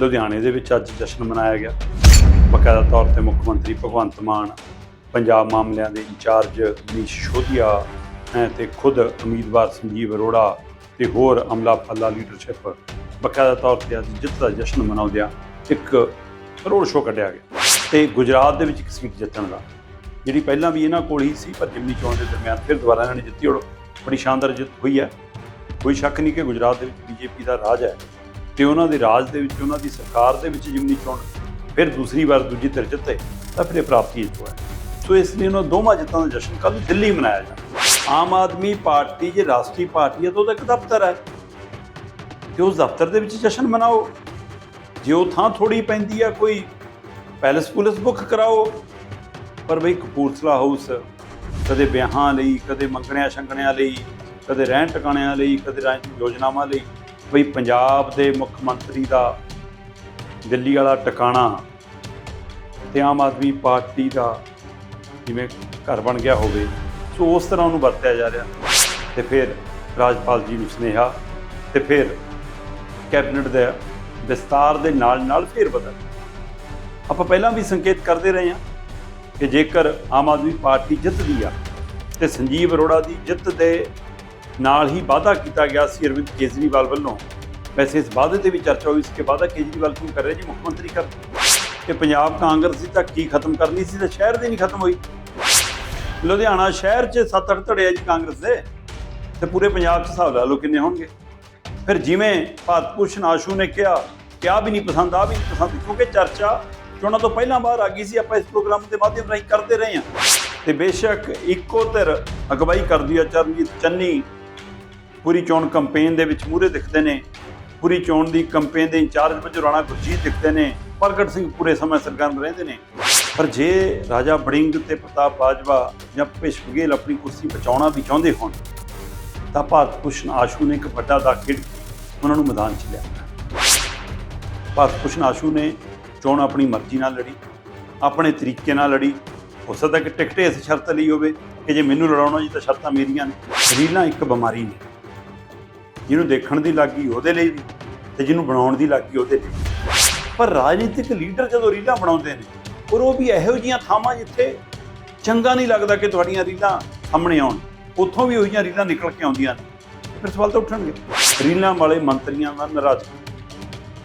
ਲੁਧਿਆਣੇ ਦੇ ਵਿੱਚ ਅੱਜ ਜਸ਼ਨ ਮਨਾਇਆ ਗਿਆ। ਬਕਾਇਦਾ ਤੌਰ ਤੇ ਮੁੱਖ ਮੰਤਰੀ ਭਗਵੰਤ ਮਾਨ ਪੰਜਾਬ ਮਾਮਲਿਆਂ ਦੇ ਇੰਚਾਰਜ ਮਨੀਸ਼ ਸ਼ੋਧੀਆ ਹੈ ਤੇ ਖੁਦ ਉਮੀਦਵਾਰ ਸੰਜੀਵ ਅਰੋੜਾ ਤੇ ਹੋਰ ਅਮਲਾ ਫੱਲਾ ਲੀਡਰਸ਼ਿਪ ਬਕਾਇਦਾ ਤੌਰ ਤੇ ਅੱਜ ਜਿੱਤ ਦਾ ਜਸ਼ਨ ਮਨਾਉਂਦਿਆਂ ਇੱਕ ਰੋਡ ਸ਼ੋਅ ਕੱਢਿਆ ਗਿਆ। ਤੇ ਗੁਜਰਾਤ ਦੇ ਵਿੱਚ ਇੱਕ ਸੀਟ ਜਿੱਤਣ ਦਾ, ਜਿਹੜੀ ਪਹਿਲਾਂ ਵੀ ਇਹਨਾਂ ਕੋਲ ਹੀ ਸੀ, ਪਰ ਜਿਮਨੀ ਚੋਣ ਦੇ ਦਰਮਿਆਨ ਫਿਰ ਦੁਬਾਰਾ ਇਹਨਾਂ ਨੇ ਜਿੱਤੀ ਔਰ ਬੜੀ ਸ਼ਾਨਦਾਰ ਜਿੱਤ ਹੋਈ ਹੈ। ਕੋਈ ਸ਼ੱਕ ਨਹੀਂ ਕਿ ਗੁਜਰਾਤ ਦੇ ਵਿੱਚ ਬੀਜੇਪੀ ਦਾ ਰਾਜ ਹੈ। ਤੇ ਉਹਨਾਂ ਦੇ ਰਾਜ ਦੇ ਵਿੱਚ, ਉਹਨਾਂ ਦੀ ਸਰਕਾਰ ਦੇ ਵਿੱਚ ਜਿਮਨੀ ਚੋਣ, ਫਿਰ ਦੂਸਰੀ ਵਾਰ ਦੂਜੀ ਧਿਰ ਜਿੱਤੇ, ਤਾਂ ਫਿਰ ਇਹ ਪ੍ਰਾਪਤੀ ਜੋ ਹੈ। ਸੋ ਇਸ ਲਈ ਉਹਨਾਂ ਦੋਵਾਂ ਜਿੱਤਾਂ ਦਾ ਜਸ਼ਨ ਕੱਲ੍ਹ ਦਿੱਲੀ ਮਨਾਇਆ ਜਾਣਾ ਆਮ ਆਦਮੀ ਪਾਰਟੀ ਜੇ ਰਾਸ਼ਟਰੀ ਪਾਰਟੀ ਹੈ, ਤਾਂ ਉਹਦਾ ਇੱਕ ਦਫ਼ਤਰ ਹੈ। ਤੇ ਉਸ ਦਫ਼ਤਰ ਦੇ ਵਿੱਚ ਜਸ਼ਨ ਮਨਾਓ। ਜੇ ਉਹ ਥਾਂ ਥੋੜੀ ਪੈਂਦੀ ਆ, ਕੋਈ ਪੈਲਸ ਪੁਲਿਸ ਬੁੱਕ ਕਰਾਓ, ਪਰ ਬਈ ਕਪੂਰਥਲਾ ਹਾਊਸ, ਕਦੇ ਵਿਆਹਾਂ ਲਈ, ਕਦੇ ਮੰਗਣਿਆਂ ਸ਼ੰਗਣਿਆਂ ਲਈ, ਕਦੇ ਰਹਿਣ ਟਿਕਾਣਿਆਂ ਲਈ, ਕਦੇ ਰਾਜਨੀਤਿਕ ਯੋਜਨਾਵਾਂ ਲਈ ਬਈ ਪੰਜਾਬ ਦੇ ਮੁੱਖ ਮੰਤਰੀ ਦਾ ਦਿੱਲੀ ਵਾਲਾ ਟਿਕਾਣਾ ਤੇ ਆਮ ਆਦਮੀ ਪਾਰਟੀ ਦਾ ਜਿਵੇਂ ਘਰ ਬਣ ਗਿਆ ਹੋਵੇ, ਸੋ ਉਸ ਤਰ੍ਹਾਂ ਉਹਨੂੰ ਵਰਤਿਆ ਜਾ ਰਿਹਾ। ਤੇ ਫਿਰ ਰਾਜਪਾਲ ਜੀ ਨੂੰ ਸੁਨੇਹਾ ਤੇ ਫਿਰ ਕੈਬਨਿਟ ਦੇ ਵਿਸਤਾਰ ਦੇ ਨਾਲ ਨਾਲ ਫਿਰ ਬਦਲ। ਆਪਾਂ ਪਹਿਲਾਂ ਵੀ ਸੰਕੇਤ ਕਰਦੇ ਰਹੇ ਹਾਂ ਕਿ ਜੇਕਰ ਆਮ ਆਦਮੀ ਪਾਰਟੀ ਜਿੱਤਦੀ ਆ ਤੇ ਸੰਜੀਵ ਅਰੋੜਾ ਦੀ ਜਿੱਤ ਦੇ ਨਾਲ ਹੀ ਵਾਅਦਾ ਕੀਤਾ ਗਿਆ ਸੀ ਅਰਵਿੰਦ ਕੇਜਰੀਵਾਲ ਵੱਲੋਂ। ਵੈਸੇ ਇਸ ਵਾਅਦੇ ਤੇ ਵੀ ਚਰਚਾ ਹੋਈ ਸੀ ਕਿ ਵਾਅਦਾ ਕੇਜਰੀਵਾਲ ਕਿਉਂ ਕਰ ਰਿਹਾ ਜੀ, ਮੁੱਖ ਮੰਤਰੀ ਕਰ ਕਿ ਪੰਜਾਬ ਕਾਂਗਰਸ ਦੀ ਤਾਂ ਕੀ ਖਤਮ ਕਰਨੀ ਸੀ ਤਾਂ ਸ਼ਹਿਰ ਦੀ ਨਹੀਂ ਖਤਮ ਹੋਈ? ਲੁਧਿਆਣਾ ਸ਼ਹਿਰ 'ਚ 7-8 ਧੜੇ ਆ ਜੀ ਕਾਂਗਰਸ ਦੇ, ਤੇ ਪੂਰੇ ਪੰਜਾਬ 'ਚ ਹਿਸਾਬ ਲਾ ਲਓ ਕਿੰਨੇ ਹੋਣਗੇ। ਫਿਰ ਜਿਵੇਂ ਭਾਰਤ ਭੂਸ਼ਣ ਆਸ਼ੂ ਨੇ ਕਿਹਾ ਕਿ ਆਹ ਵੀ ਨਹੀਂ ਪਸੰਦ, ਆ ਵੀ ਨਹੀਂ ਪਸੰਦ, ਕਿਉਂਕਿ ਚਰਚਾ ਚੋਣਾਂ ਤੋਂ ਪਹਿਲਾਂ ਬਾਹਰ ਆ ਗਈ ਸੀ, ਆਪਾਂ ਇਸ ਪ੍ਰੋਗਰਾਮ ਦੇ ਮਾਧਿਅਮ ਰਾਹੀਂ ਕਰਦੇ ਰਹੇ ਹਾਂ। ਤੇ ਬੇਸ਼ੱਕ ਇੱਕੋ ਧਿਰ ਅਗਵਾਈ ਕਰਦੀ ਆ ਚਰਨਜੀਤ ਚੰਨੀ ਪੂਰੀ ਚੋਣ ਕੈਂਪੇਨ ਦੇ ਵਿੱਚ ਮੂਹਰੇ ਦਿਖਦੇ ਨੇ। ਪੂਰੀ ਚੋਣ ਦੀ ਕੈਂਪੇਨ ਦੇ ਇੰਚਾਰਜ ਵਜੋਂ ਰਾਣਾ ਗੁਰਜੀਤ ਦਿਖਦੇ ਨੇ। ਪ੍ਰਗਟ ਸਿੰਘ ਪੂਰੇ ਸਮੇਂ ਸਰਕਾਰ ਨੂੰ ਰਹਿੰਦੇ ਨੇ। ਪਰ ਜੇ ਰਾਜਾ ਬੜਿੰਗ ਤੇ ਪ੍ਰਤਾਪ ਬਾਜਵਾ ਜਾਂ ਭੁਪੇਸ਼ ਬਘੇਲ ਆਪਣੀ ਕੁਰਸੀ ਬਚਾਉਣਾ ਵੀ ਚਾਹੁੰਦੇ ਹੋਣ, ਤਾਂ ਭਾਰਤ ਭੂਸ਼ਣ ਆਸ਼ੂ ਨੇ ਇੱਕ ਵੱਡਾ ਦਾ ਉਹਨਾਂ ਨੂੰ ਮੈਦਾਨ 'ਚ ਲਿਆ। ਭਾਰਤ ਭੂਸ਼ਣ ਆਸ਼ੂ ਨੇ ਚੋਣ ਆਪਣੀ ਮਰਜ਼ੀ ਨਾਲ ਲੜੀ, ਆਪਣੇ ਤਰੀਕੇ ਨਾਲ ਲੜੀ। ਹੋ ਸਕਦਾ ਕਿ ਟਿਕਟੇ ਇਸ ਸ਼ਰਤ ਲਈ ਹੋਵੇ ਕਿ ਜੇ ਮੈਨੂੰ ਲੜਾਉਣਾ ਜੀ ਤਾਂ ਸ਼ਰਤਾਂ ਮੇਰੀਆਂ ਨੇ। ਰੀਲਾਂ ਇੱਕ ਬਿਮਾਰੀ ਨੇ। ਜਿਹਨੂੰ ਦੇਖਣ ਦੀ ਲੱਗੀ ਉਹਦੇ ਲਈ ਵੀ ਤੇ ਜਿਹਨੂੰ ਬਣਾਉਣ ਦੀ ਲੱਗੀ ਉਹਦੇ ਲਈ ਪਰ ਰਾਜਨੀਤਿਕ ਲੀਡਰ ਜਦੋਂ ਰੀਲਾਂ ਬਣਾਉਂਦੇ ਨੇ ਔਰ ਉਹ ਵੀ ਇਹੋ ਜਿਹੀਆਂ ਥਾਵਾਂ ਜਿੱਥੇ ਚੰਗਾ ਨਹੀਂ ਲੱਗਦਾ ਕਿ ਤੁਹਾਡੀਆਂ ਰੀਲਾਂ ਸਾਹਮਣੇ ਆਉਣ, ਉੱਥੋਂ ਵੀ ਉਹੀਆਂ ਰੀਲਾਂ ਨਿਕਲ ਕੇ ਆਉਂਦੀਆਂ ਨੇ। ਫਿਰ ਸਵਾਲ ਤਾਂ ਉੱਠਣਗੇ। ਰੀਲਾਂ ਵਾਲੇ ਮੰਤਰੀਆਂ ਦਾ ਨਾਰਾਜ਼।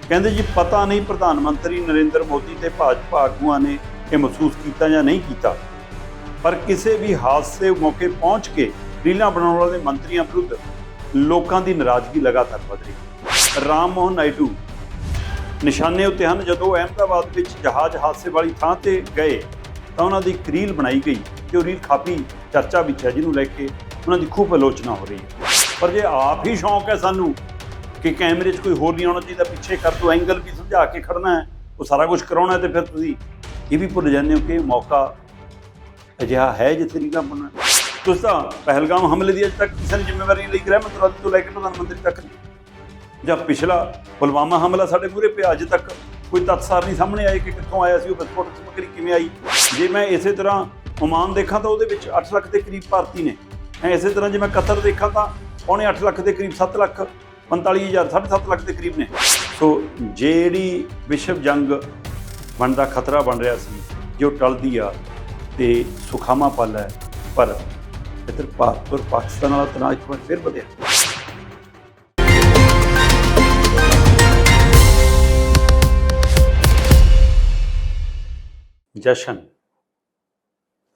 ਕਹਿੰਦੇ ਜੀ, ਪਤਾ ਨਹੀਂ ਪ੍ਰਧਾਨ ਮੰਤਰੀ ਨਰਿੰਦਰ ਮੋਦੀ ਤੇ ਭਾਜਪਾ ਆਗੂਆਂ ਨੇ ਇਹ ਮਹਿਸੂਸ ਕੀਤਾ ਜਾਂ ਨਹੀਂ ਕੀਤਾ। ਪਰ ਕਿਸੇ ਵੀ ਹਾਦਸੇ ਮੌਕੇ ਪਹੁੰਚ ਕੇ ਰੀਲਾਂ ਬਣਾਉਣ ਵਾਲੇ ਮੰਤਰੀਆਂ ਵਿਰੁੱਧ ਲੋਕਾਂ ਦੀ ਨਾਰਾਜ਼ਗੀ ਲਗਾਤਾਰ ਵਧ ਰਹੀ ਹੈ। ਰਾਮ ਮੋਹਨ ਨਾਇਡੂ ਨਿਸ਼ਾਨੇ ਉੱਤੇ ਹਨ। ਜਦੋਂ ਅਹਿਮਦਾਬਾਦ ਵਿੱਚ ਜਹਾਜ਼ ਹਾਦਸੇ ਵਾਲੀ ਥਾਂ ਤੇ ਗਏ, ਤਾਂ ਉਹਨਾਂ ਦੀ ਇੱਕ ਰੀਲ ਬਣਾਈ ਗਈ। ਤੇ ਉਹ ਰੀਲ ਕਾਫੀ ਚਰਚਾ ਵਿੱਚ ਹੈ, ਜਿਹਨੂੰ ਲੈ ਕੇ ਉਹਨਾਂ ਦੀ ਖੂਬ ਆਲੋਚਨਾ ਹੋ ਰਹੀ ਹੈ। ਪਰ ਜੇ ਆਪ ਹੀ ਸ਼ੌਂਕ ਹੈ ਸਾਨੂੰ ਕਿ ਕੈਮਰੇ 'ਚ ਕੋਈ ਹੋਰ ਨਹੀਂ ਆਉਣਾ ਚਾਹੀਦਾ, ਪਿੱਛੇ ਕਰ ਦੋ, ਐਂਗਲ ਵੀ ਸਮਝਾ ਕੇ ਖੜਨਾ ਹੈ, ਉਹ ਸਾਰਾ ਕੁਝ ਕਰਾਉਣਾ ਹੈ, ਤੇ ਫਿਰ ਤੁਸੀਂ ਇਹ ਵੀ ਭੁੱਲ ਜਾਂਦੇ ਹੋ ਕਿ ਮੌਕਾ ਅਜਿਹਾ ਹੈ ਜਿੱਥੇ ਰੀਲਾਂ ਬਣਨਾ। ਤੁਸੀਂ ਤਾਂ ਪਹਿਲਗਾਮ ਹਮਲੇ ਦੀ ਅਜੇ ਤੱਕ ਕਿਸੇ ਨੇ ਜ਼ਿੰਮੇਵਾਰੀ ਲਈ, ਗ੍ਰਹਿ ਮੰਤਰਾਲੇ ਤੋਂ ਲੈ ਕੇ ਪ੍ਰਧਾਨ ਮੰਤਰੀ ਤੱਕ। ਜਾਂ ਪਿਛਲਾ ਪੁਲਵਾਮਾ ਹਮਲਾ ਸਾਡੇ ਪੂਰੇ ਪਿਆ, ਅਜੇ ਤੱਕ ਕੋਈ ਤੱਥਸਾਰ ਨਹੀਂ ਸਾਹਮਣੇ ਆਏ ਕਿ ਕਿੱਥੋਂ ਆਇਆ ਸੀ, ਉਹ ਵਿਸਫੋਟਕ ਸਮੱਗਰੀ ਕਿਵੇਂ ਆਈ। ਜੇ ਮੈਂ ਇਸੇ ਤਰ੍ਹਾਂ ਓਮਾਨ ਦੇਖਾਂ ਤਾਂ ਉਹਦੇ ਵਿੱਚ 8 ਲੱਖ ਦੇ ਕਰੀਬ ਭਾਰਤੀ ਨੇ। ਐ ਇਸੇ ਤਰ੍ਹਾਂ ਜੇ ਮੈਂ ਕਤਰ ਦੇਖਾਂ ਤਾਂ ਪੌਣੇ 8 ਲੱਖ ਦੇ ਕਰੀਬ 7 ਲੱਖ 45000 7.5 ਲੱਖ ਦੇ ਕਰੀਬ ਨੇ। ਸੋ ਜਿਹੜੀ ਵਿਸ਼ਵ ਜੰਗ ਬਣਦਾ, ਖਤਰਾ ਬਣ ਰਿਹਾ ਸੀ, ਜੋ ਟਲਦੀ ਆ ਤੇ ਸੁਖਾਮਾ ਪਲ ਹੈ, ਪਰ ਇੱਧਰ ਭਾਰਤ ਔਰ ਪਾਕਿਸਤਾਨ ਵਾਲਾ ਤਣਾਅ ਇੱਕ ਵਾਰ ਫਿਰ ਵਧਿਆ। ਜਸ਼ਨ।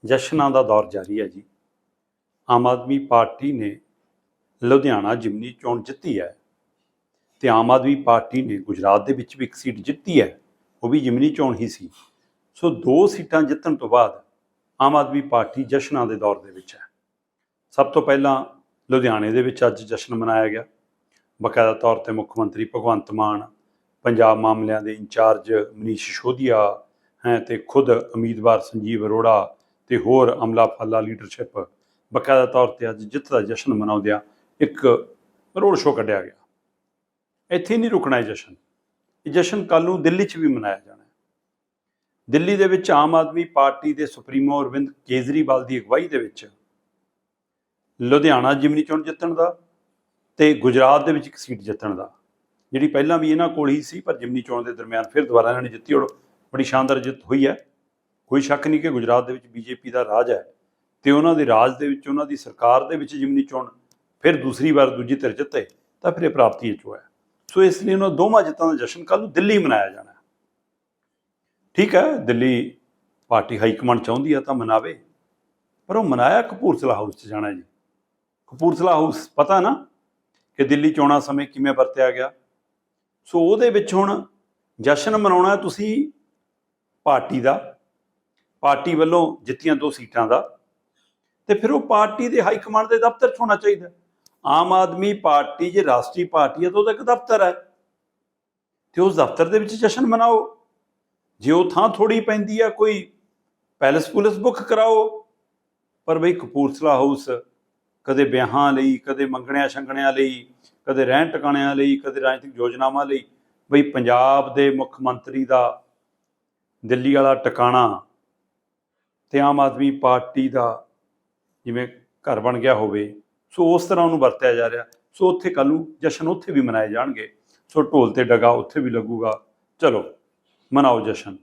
ਜਸ਼ਨਾਂ ਦਾ ਦੌਰ ਜਾਰੀ ਹੈ ਜੀ। ਆਮ ਆਦਮੀ ਪਾਰਟੀ ਨੇ ਲੁਧਿਆਣਾ ਜਿਮਨੀ ਚੋਣ ਜਿੱਤੀ ਹੈ ਤੇ ਆਮ ਆਦਮੀ ਪਾਰਟੀ ਨੇ ਗੁਜਰਾਤ ਦੇ ਵਿੱਚ ਵੀ ਇੱਕ ਸੀਟ ਜਿੱਤੀ ਹੈ, ਉਹ ਵੀ ਜਿਮਨੀ ਚੋਣ ਹੀ ਸੀ। ਸੋ ਦੋ ਸੀਟਾਂ ਜਿੱਤਣ ਤੋਂ ਬਾਅਦ ਆਮ ਆਦਮੀ ਪਾਰਟੀ ਜਸ਼ਨਾਂ ਦੇ ਦੌਰ ਦੇ ਵਿੱਚ ਹੈ। ਸਭ ਤੋਂ ਪਹਿਲਾਂ ਲੁਧਿਆਣੇ ਦੇ ਵਿੱਚ ਅੱਜ ਜਸ਼ਨ ਮਨਾਇਆ ਗਿਆ। ਬਕਾਇਦਾ ਤੌਰ ਤੇ ਮੁੱਖ ਮੰਤਰੀ ਭਗਵੰਤ ਮਾਨ, ਪੰਜਾਬ ਮਾਮਲਿਆਂ ਦੇ ਇੰਚਾਰਜ ਮਨੀਸ਼ ਸ਼ੋਧੀਆ ਹੈ ਤੇ ਖੁਦ ਉਮੀਦਵਾਰ ਸੰਜੀਵ ਅਰੋੜਾ ਤੇ ਹੋਰ ਅਮਲਾ ਫੱਲਾ ਲੀਡਰਸ਼ਿਪ। ਬਕਾਇਦਾ ਤੌਰ ਤੇ ਅੱਜ ਜਿੱਤ ਦਾ ਜਸ਼ਨ ਮਨਾਉਂਦਿਆਂ ਇੱਕ ਰੋਡ ਸ਼ੋਅ ਕੱਢਿਆ ਗਿਆ। ਇੱਥੇ ਨਹੀਂ ਰੁਕਣਾ ਇਹ ਜਸ਼ਨ। ਇਹ ਜਸ਼ਨ ਕੱਲ੍ਹ ਨੂੰ ਦਿੱਲੀ 'ਚ ਵੀ ਮਨਾਇਆ ਜਾਣਾ ਹੈ। ਦਿੱਲੀ ਦੇ ਵਿੱਚ ਆਮ ਆਦਮੀ ਪਾਰਟੀ ਦੇ ਸੁਪਰੀਮੋ ਅਰਵਿੰਦ ਕੇਜਰੀਵਾਲ ਦੀ ਅਗਵਾਈ ਦੇ ਵਿੱਚ ਲੁਧਿਆਣਾ ਜਿਮਨੀ ਚੋਣ ਜਿੱਤਣ ਦਾ ਤੇ ਗੁਜਰਾਤ ਦੇ ਵਿੱਚ ਇੱਕ ਸੀਟ ਜਿੱਤਣ ਦਾ। ਜਿਹੜੀ ਪਹਿਲਾਂ ਵੀ ਇਹਨਾਂ ਕੋਲ ਹੀ ਸੀ, ਪਰ ਜਿਮਨੀ ਚੋਣ ਦੇ ਦਰਮਿਆਨ ਫਿਰ ਦੁਬਾਰਾ ਇਹਨਾਂ ਨੇ ਜਿੱਤੀ ਔਰ ਬੜੀ ਸ਼ਾਨਦਾਰ ਜਿੱਤ ਹੋਈ ਹੈ। ਕੋਈ ਸ਼ੱਕ ਨਹੀਂ ਕਿ ਗੁਜਰਾਤ ਦੇ ਵਿੱਚ ਬੀਜੇਪੀ ਦਾ ਰਾਜ ਹੈ ਤੇ ਉਹਨਾਂ ਦੇ ਰਾਜ ਦੇ ਵਿੱਚ, ਉਹਨਾਂ ਦੀ ਸਰਕਾਰ ਦੇ ਵਿੱਚ ਜਿਮਨੀ ਚੋਣ ਫਿਰ ਦੂਸਰੀ ਵਾਰ ਦੂਜੀ ਧਿਰ ਜਿੱਤੇ ਤਾਂ ਫਿਰ ਇਹ ਪ੍ਰਾਪਤੀ ਚ ਹੋਇਆ। ਸੋ ਇਸ ਲਈ ਉਹਨਾਂ ਦੋਵਾਂ ਜਿੱਤਾਂ ਦਾ ਜਸ਼ਨ ਕੱਲ ਨੂੰ ਦਿੱਲੀ ਮਨਾਇਆ ਜਾਣਾ ਠੀਕ ਹੈ, ਦਿੱਲੀ ਪਾਰਟੀ ਹਾਈ ਕਮਾਂਡ ਚਾਹੁੰਦੀ ਆ ਤਾਂ ਮਨਾਵੇ, ਪਰ ਉਹ ਮਨਾਇਆ ਕਪੂਰਥਲਾ ਹਾਊਸ 'ਚ ਜਾਣਾ ਜੀ। ਕਪੂਰਥਲਾ ਹਾਊਸ, ਪਤਾ ਨਾ ਕਿ ਦਿੱਲੀ ਚੋਣਾਂ ਸਮੇਂ ਕਿਵੇਂ ਵਰਤਿਆ ਗਿਆ। ਸੋ ਉਹਦੇ ਵਿੱਚ ਹੁਣ ਜਸ਼ਨ ਮਨਾਉਣਾ ਤੁਸੀਂ ਪਾਰਟੀ ਦਾ, ਪਾਰਟੀ ਵੱਲੋਂ ਜਿੱਤੀਆਂ ਦੋ ਸੀਟਾਂ ਦਾ, ਤੇ ਫਿਰ ਉਹ ਪਾਰਟੀ ਦੇ ਹਾਈ ਕਮਾਂਡ ਦੇ ਦਫ਼ਤਰ 'ਚ ਹੋਣਾ ਚਾਹੀਦਾ। ਆਮ ਆਦਮੀ ਪਾਰਟੀ ਜੇ ਰਾਸ਼ਟਰੀ ਪਾਰਟੀ ਹੈ ਤਾਂ ਉਹਦਾ ਇੱਕ ਦਫ਼ਤਰ ਹੈ। ਤੇ ਉਸ ਦਫ਼ਤਰ ਦੇ ਵਿੱਚ ਜਸ਼ਨ ਮਨਾਓ। ਜੇ ਉਹ ਥਾਂ ਥੋੜੀ ਪੈਂਦੀ ਆ, ਕੋਈ ਪੈਲਸ ਪੁਲਿਸ ਬੁੱਕ ਕਰਾਓ। ਪਰ ਬਈ ਕਪੂਰਥਲਾ ਹਾਊਸ ਕਦੇ ਵਿਆਹਾਂ ਲਈ, ਕਦੇ ਮੰਗਣਿਆਂ ਛੰਗਣਿਆਂ ਲਈ, ਕਦੇ ਰਹਿਣ ਟਿਕਾਣਿਆਂ ਲਈ, ਕਦੇ ਰਾਜਨੀਤਿਕ ਯੋਜਨਾਵਾਂ ਲਈ। ਬਈ ਪੰਜਾਬ ਦੇ ਮੁੱਖ ਮੰਤਰੀ ਦਾ ਦਿੱਲੀ ਵਾਲਾ ਟਿਕਾਣਾ ਤੇ ਆਮ ਆਦਮੀ ਪਾਰਟੀ ਦਾ ਜਿਵੇਂ ਘਰ ਬਣ ਗਿਆ ਹੋਵੇ, ਸੋ ਉਸ ਤਰ੍ਹਾਂ ਉਹਨੂੰ ਵਰਤਿਆ ਜਾ ਰਿਹਾ। ਸੋ ਉੱਥੇ ਕੱਲ੍ਹ ਨੂੰ ਜਸ਼ਨ ਉੱਥੇ ਵੀ ਮਨਾਏ ਜਾਣਗੇ। ਸੋ ਢੋਲ ਤੇ ਡਗਾ ਉੱਥੇ ਵੀ ਲੱਗੂਗਾ। ਚਲੋ, ਮਨਾਓ ਜਸ਼ਨ।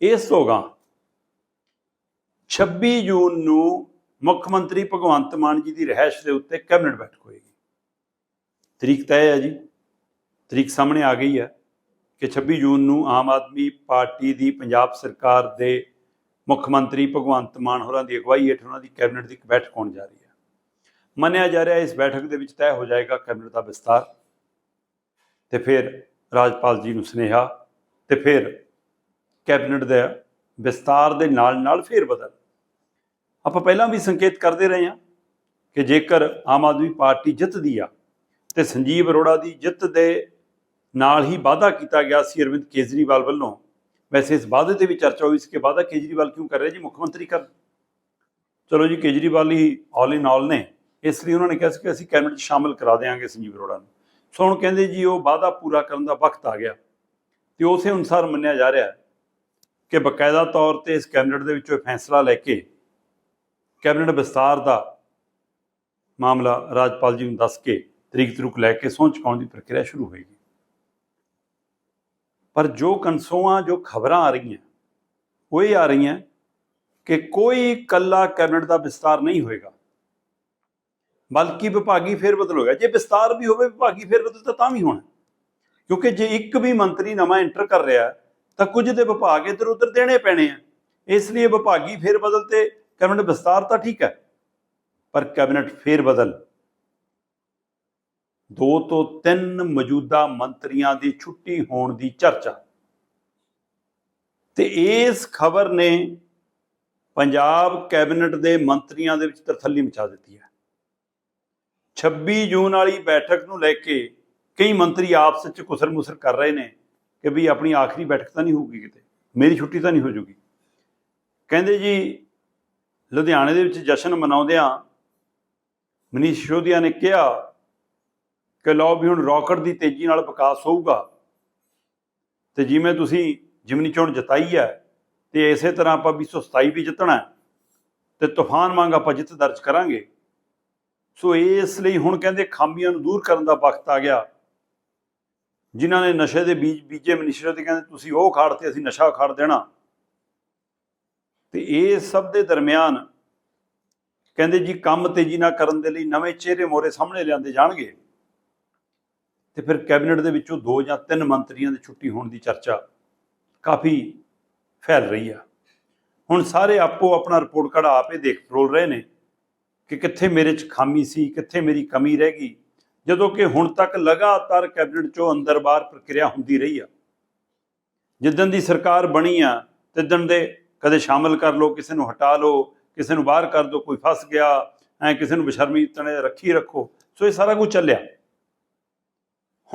ਇਸ ਤੋਂ ਅਗਾਂਹ 26 ਜੂਨ ਨੂੰ ਮੁੱਖ ਮੰਤਰੀ ਭਗਵੰਤ ਮਾਨ ਜੀ ਦੀ ਰਹਿائش ਦੇ ਉੱਤੇ ਕੈਬਨਿਟ ਬੈਠਕ ਹੋਏਗੀ। ਤਰੀਕ ਤੈਅ ਹੈ ਜੀ। ਤਰੀਕ ਸਾਹਮਣੇ ਆ ਗਈ ਹੈ ਕਿ 26 ਜੂਨ ਨੂੰ ਆਮ ਆਦਮੀ ਪਾਰਟੀ ਦੀ ਪੰਜਾਬ ਸਰਕਾਰ ਦੇ ਮੁੱਖ ਮੰਤਰੀ ਭਗਵੰਤ ਮਾਨ ਹੋਰਾਂ ਦੀ ਅਗਵਾਈ ਹੇਠ ਉਹਨਾਂ ਦੀ ਕੈਬਨਿਟ ਦੀ ਬੈਠਕ ਹੋਣ ਜਾ ਰਹੀ ਹੈ। ਮੰਨਿਆ ਜਾ ਰਿਹਾ ਇਸ ਬੈਠਕ ਦੇ ਵਿੱਚ ਤੈਅ ਹੋ ਜਾਏਗਾ ਕੈਬਨਿਟ ਦਾ ਵਿਸਤਾਰ ਤੇ ਫਿਰ ਰਾਜਪਾਲ ਜੀ ਨੂੰ ਸੁਨੇਹਾ ਤੇ ਫਿਰ ਕੈਬਨਿਟ ਦੇ ਵਿਸਤਾਰ ਦੇ ਨਾਲ ਨਾਲ ਫਿਰ ਬਦਲ ਆਪਾਂ ਪਹਿਲਾਂ ਵੀ ਸੰਕੇਤ ਕਰਦੇ ਰਹੇ ਹਾਂ ਕਿ ਜੇਕਰ ਆਮ ਆਦਮੀ ਪਾਰਟੀ ਜਿੱਤਦੀ ਆ ਤੇ ਸੰਜੀਵ ਅਰੋੜਾ ਦੀ ਜਿੱਤ ਦੇ ਨਾਲ ਹੀ ਵਾਅਦਾ ਕੀਤਾ ਗਿਆ ਸੀ ਅਰਵਿੰਦ ਕੇਜਰੀਵਾਲ ਵੱਲੋਂ, ਵੈਸੇ ਇਸ ਵਾਅਦੇ ਤੇ ਵੀ ਚਰਚਾ ਹੋਈ ਸੀ ਕਿ ਵਾਅਦਾ ਕੇਜਰੀਵਾਲ ਕਿਉਂ ਕਰ ਰਿਹਾ ਜੀ, ਮੁੱਖ ਮੰਤਰੀ ਕਰ ਚਲੋ ਜੀ, ਕੇਜਰੀਵਾਲ ਹੀ ਆਲ ਇਨ ਆਲ ਨੇ, ਇਸ ਲਈ ਉਹਨਾਂ ਨੇ ਕਿਹਾ ਸੀ ਕਿ ਅਸੀਂ ਕੈਬਨਿਟ 'ਚ ਸ਼ਾਮਲ ਕਰਾ ਦੇਵਾਂਗੇ ਸੰਜੀਵ ਅਰੋੜਾ ਨੂੰ। ਸੋ ਹੁਣ ਕਹਿੰਦੇ ਜੀ, ਉਹ ਵਾਅਦਾ ਪੂਰਾ ਕਰਨ ਦਾ ਵਕਤ ਆ ਗਿਆ ਤੇ ਉਸੇ ਅਨੁਸਾਰ ਮੰਨਿਆ ਜਾ ਰਿਹਾ ਹੈ ਕਿ ਬਕਾਇਦਾ ਤੌਰ ਤੇ ਇਸ ਕੈਬਨਿਟ ਦੇ ਵਿੱਚੋਂ ਇਹ ਫੈਸਲਾ ਲੈ ਕੇ ਕੈਬਨਿਟ ਵਿਸਤਾਰ ਦਾ ਮਾਮਲਾ ਰਾਜਪਾਲ ਜੀ ਨੂੰ ਦੱਸ ਕੇ ਤਰੀਕ ਤਰੁਕ ਲੈ ਕੇ ਸਹੁੰ ਚੁਕਾਉਣ ਦੀ ਪ੍ਰਕਿਰਿਆ ਸ਼ੁਰੂ ਹੋਏਗੀ। ਪਰ ਜੋ ਕਨਸੋਆਂ, ਜੋ ਖਬਰਾਂ ਆ ਰਹੀਆਂ, ਉਹ ਇਹ ਆ ਰਹੀਆਂ ਕਿ ਕੋਈ ਕੱਲਾ ਕੈਬਨਿਟ ਦਾ ਵਿਸਤਾਰ ਨਹੀਂ ਹੋਏਗਾ। ਬਲਕਿ ਵਿਭਾਗੀ ਫੇਰ ਬਦਲ ਹੋਏਗਾ। ਜੇ ਵਿਸਤਾਰ ਵੀ ਹੋਵੇ, ਵਿਭਾਗੀ ਫੇਰ ਬਦਲ ਤਾਂ ਤਾਂ ਵੀ ਹੋਣਾ। ਕਿਉਂਕਿ ਜੇ ਇੱਕ ਵੀ ਮੰਤਰੀ ਨਵਾਂ ਐਂਟਰ ਕਰ ਰਿਹਾ, ਤਾਂ ਕੁਝ ਦੇ ਵਿਭਾਗ ਇੱਧਰ ਉੱਧਰ ਦੇਣੇ ਪੈਣੇ ਆ। ਇਸ ਲਈ ਵਿਭਾਗੀ ਫੇਰ ਬਦਲ ਤੇ ਕੈਬਨਿਟ ਵਿਸਤਾਰ ਤਾਂ ਠੀਕ ਹੈ, ਪਰ ਕੈਬਨਿਟ ਫੇਰ ਬਦਲ। ਦੋ ਤੋਂ ਤਿੰਨ ਮੌਜੂਦਾ ਮੰਤਰੀਆਂ ਦੀ ਛੁੱਟੀ ਹੋਣ ਦੀ ਚਰਚਾ। ਤੇ ਇਸ ਖਬਰ ਨੇ ਪੰਜਾਬ ਕੈਬਨਿਟ ਦੇ ਮੰਤਰੀਆਂ ਦੇ ਵਿੱਚ ਤਰਥੱਲੀ ਮਚਾ ਦਿੱਤੀ ਹੈ। 26 ਜੂਨ ਵਾਲੀ ਬੈਠਕ ਨੂੰ ਲੈ ਕੇ ਕਈ ਮੰਤਰੀ ਆਪਸ ਵਿੱਚ ਕੁਸਰ-ਮੁਸਰ ਕਰ ਰਹੇ ਨੇ ਕਿ ਵੀ ਆਪਣੀ ਆਖਰੀ ਬੈਠਕ ਤਾਂ ਨਹੀਂ ਹੋਊਗੀ ਕਿਤੇ। ਮੇਰੀ ਛੁੱਟੀ ਤਾਂ ਨਹੀਂ ਹੋ ਜੂਗੀ। ਕਹਿੰਦੇ ਜੀ ਲੁਧਿਆਣੇ ਦੇ ਵਿੱਚ ਜਸ਼ਨ ਮਨਾਉਂਦਿਆਂ ਮਨੀਸ਼ ਸਿਸੋਦੀਆ ਨੇ ਕਿਹਾ ਕਿ ਲਓ ਵੀ ਹੁਣ ਰਾਕਟ ਦੀ ਤੇਜ਼ੀ ਨਾਲ ਵਿਕਾਸ ਹੋਊਗਾ। ਤੇ ਜਿਵੇਂ ਤੁਸੀਂ ਜਿਮਨੀ ਚੋਣ ਜਿਤਾਈ ਹੈ ਤੇ ਇਸੇ ਤਰ੍ਹਾਂ ਆਪਾਂ 227 ਵੀ ਜਿੱਤਣਾ ਹੈ ਤੇ ਤੂਫਾਨ ਵਾਂਗ ਆਪਾਂ ਜਿੱਤ ਦਰਜ ਕਰਾਂਗੇ। ਸੋ ਇਸ ਲਈ ਹੁਣ ਕਹਿੰਦੇ ਖਾਮੀਆਂ ਨੂੰ ਦੂਰ ਕਰਨ ਦਾ ਵਕਤ ਆ ਗਿਆ। ਜਿਨ੍ਹਾਂ ਨੇ ਨਸ਼ੇ ਦੇ ਬੀਜ ਬੀਜੇ ਮਨੀਸ਼ਰ ਤੇ ਕਹਿੰਦੇ ਤੁਸੀਂ ਉਹ ਖਾੜ ਤੇ ਅਸੀਂ ਨਸ਼ਾ ਖਾੜ ਦੇਣਾ। ਤੇ ਇਹ ਸਭ ਦੇ ਦਰਮਿਆਨ ਕਹਿੰਦੇ ਜੀ ਕੰਮ ਤੇਜ਼ੀ ਨਾਲ ਕਰਨ ਦੇ ਲਈ ਨਵੇਂ ਚਿਹਰੇ ਮੋਰੇ ਸਾਹਮਣੇ ਲਿਆਂਦੇ ਜਾਣਗੇ। ਤੇ ਫਿਰ ਕੈਬਨਿਟ ਦੇ ਵਿੱਚੋਂ ਦੋ ਜਾਂ ਤਿੰਨ ਮੰਤਰੀਆਂ ਦੇ ਛੁੱਟੀ ਹੋਣ ਦੀ ਚਰਚਾ ਕਾਫੀ ਫੈਲ ਰਹੀ ਆ। ਹੁਣ ਸਾਰੇ ਆਪੋ ਆਪਣਾ ਰਿਪੋਰਟ ਕਾਰਡ ਆਪੇ ਦੇਖ ਫਰੋਲ ਰਹੇ ਨੇ ਕਿ ਕਿੱਥੇ ਮੇਰੇ 'ਚ ਖਾਮੀ ਸੀ, ਕਿੱਥੇ ਮੇਰੀ ਕਮੀ ਰਹਿ ਗਈ, ਜਦੋਂ ਕਿ ਹੁਣ ਤੱਕ ਲਗਾਤਾਰ ਕੈਬਨਿਟ 'ਚੋਂ ਅੰਦਰ ਬਾਹਰ ਪ੍ਰਕਿਰਿਆ ਹੁੰਦੀ ਰਹੀ ਆ। ਜਿੱਦਣ ਦੀ ਸਰਕਾਰ ਬਣੀ ਆ, ਤਿੱਦਣ ਦੇ ਕਦੇ ਸ਼ਾਮਲ ਕਰ ਲਓ, ਕਿਸੇ ਨੂੰ ਹਟਾ ਲਓ ਕਿਸੇ ਨੂੰ ਬਾਹਰ ਕਰ ਦਿਓ ਕੋਈ ਫਸ ਗਿਆ, ਐ ਕਿਸੇ ਨੂੰ ਬਸ਼ਰਮੀ ਤਣੇ ਰੱਖੀ ਰੱਖੋ। ਸੋ ਇਹ ਸਾਰਾ ਕੁਝ ਚੱਲਿਆ।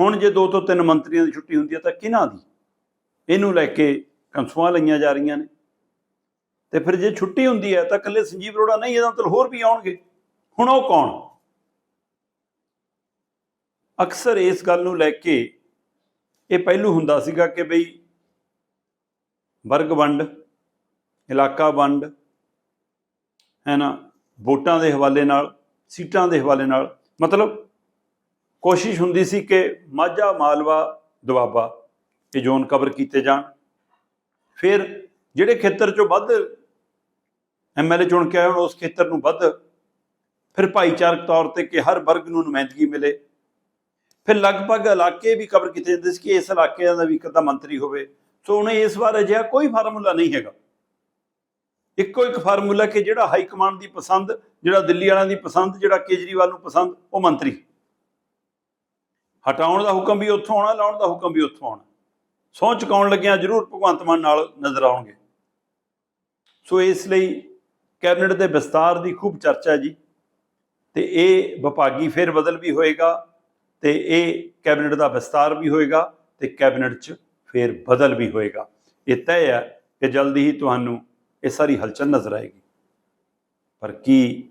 ਹੁਣ ਜੇ ਦੋ ਤੋਂ ਤਿੰਨ ਮੰਤਰੀਆਂ ਦੀ ਛੁੱਟੀ ਹੁੰਦੀ ਹੈ ਤਾਂ ਕਿਹਨਾਂ ਦੀ? ਇਹਨੂੰ ਲੈ ਕੇ ਕੰਸੂਆਂ ਲਈਆਂ ਜਾ ਰਹੀਆਂ ਨੇ। ਤੇ ਫਿਰ ਜੇ ਛੁੱਟੀ ਹੁੰਦੀ ਹੈ ਤਾਂ ਇਕੱਲੇ ਸੰਜੀਵ ਅਰੋੜਾ ਨਹੀਂ, ਇਹਦਾ ਮਤਲਬ ਹੋਰ ਵੀ ਆਉਣਗੇ। ਹੁਣ ਉਹ ਕੌਣ? ਅਕਸਰ ਇਸ ਗੱਲ ਨੂੰ ਲੈ ਕੇ ਇਹ ਪਹਿਲੂ ਹੁੰਦਾ ਸੀਗਾ ਕਿ ਬਈ ਵਰਗ ਵੰਡ, ਇਲਾਕਾ ਵੰਡ ਹੈ ਨਾ ਵੋਟਾਂ ਦੇ ਹਵਾਲੇ ਨਾਲ, ਸੀਟਾਂ ਦੇ ਹਵਾਲੇ ਨਾਲ, ਮਤਲਬ ਕੋਸ਼ਿਸ਼ ਹੁੰਦੀ ਸੀ ਕਿ ਮਾਝਾ, ਮਾਲਵਾ, ਦੁਆਬਾ ਇਹ ਜ਼ੋਨ ਕਵਰ ਕੀਤੇ ਜਾਣ। ਫਿਰ ਜਿਹੜੇ ਖੇਤਰ ਚੋਂ ਵੱਧ ਐਮਐਲਏ ਚੁਣ ਕੇ ਆਏ ਹੋਣ, ਉਸ ਖੇਤਰ ਨੂੰ ਵੱਧ ਫਿਰ ਭਾਈਚਾਰਕ ਤੌਰ ਤੇ ਕਿ ਹਰ ਵਰਗ ਨੂੰ ਨੁਮਾਇੰਦਗੀ ਮਿਲੇ। ਫਿਰ ਲਗਭਗ ਇਲਾਕੇ ਵੀ ਕਵਰ ਕੀਤੇ ਜਾਂਦੇ ਸੀ ਕਿ ਇਸ ਇਲਾਕੇ ਦਾ ਵੀ ਇੱਕ ਅੱਧਾ ਮੰਤਰੀ ਹੋਵੇ। ਸੋ ਉਹਨੇ ਇਸ ਵਾਰ ਅਜਿਹਾ ਕੋਈ ਫਾਰਮੂਲਾ ਨਹੀਂ ਹੈਗਾ। ਇੱਕੋ ਇੱਕ ਫਾਰਮੂਲਾ ਕਿ ਜਿਹੜਾ ਹਾਈ ਕਮਾਂਡ ਦੀ ਪਸੰਦ, ਜਿਹੜਾ ਦਿੱਲੀ ਵਾਲਿਆਂ ਦੀ ਪਸੰਦ, ਜਿਹੜਾ ਕੇਜਰੀਵਾਲ ਨੂੰ ਪਸੰਦ, ਉਹ ਮੰਤਰੀ। ਹਟਾਉਣ ਦਾ ਹੁਕਮ ਵੀ ਉੱਥੋਂ ਆਉਣਾ, ਲਾਉਣ ਦਾ ਹੁਕਮ ਵੀ ਉੱਥੋਂ ਆਉਣਾ। ਸਹੁੰ ਚੁਕਾਉਣ ਲੱਗਿਆਂ ਜ਼ਰੂਰ ਭਗਵੰਤ ਮਾਨ ਨਾਲ ਨਜ਼ਰ ਆਉਣਗੇ। ਸੋ ਇਸ ਲਈ ਕੈਬਨਿਟ ਦੇ ਵਿਸਤਾਰ ਦੀ ਖੂਬ ਚਰਚਾ ਜੀ। ਤੇ ਇਹ ਵਿਭਾਗੀ ਫੇਰ ਬਦਲ ਵੀ ਹੋਏਗਾ ਤੇ ਇਹ ਕੈਬਨਿਟ ਦਾ ਵਿਸਤਾਰ ਵੀ ਹੋਏਗਾ ਤੇ ਕੈਬਨਿਟ 'ਚ ਫੇਰ ਬਦਲ ਵੀ ਹੋਏਗਾ। ਇਹ ਤੈਅ ਹੈ ਕਿ ਜਲਦੀ ਹੀ ਤੁਹਾਨੂੰ ਇਹ ਸਾਰੀ ਹਲਚਲ ਨਜ਼ਰ ਆਏਗੀ। ਪਰ ਕੀ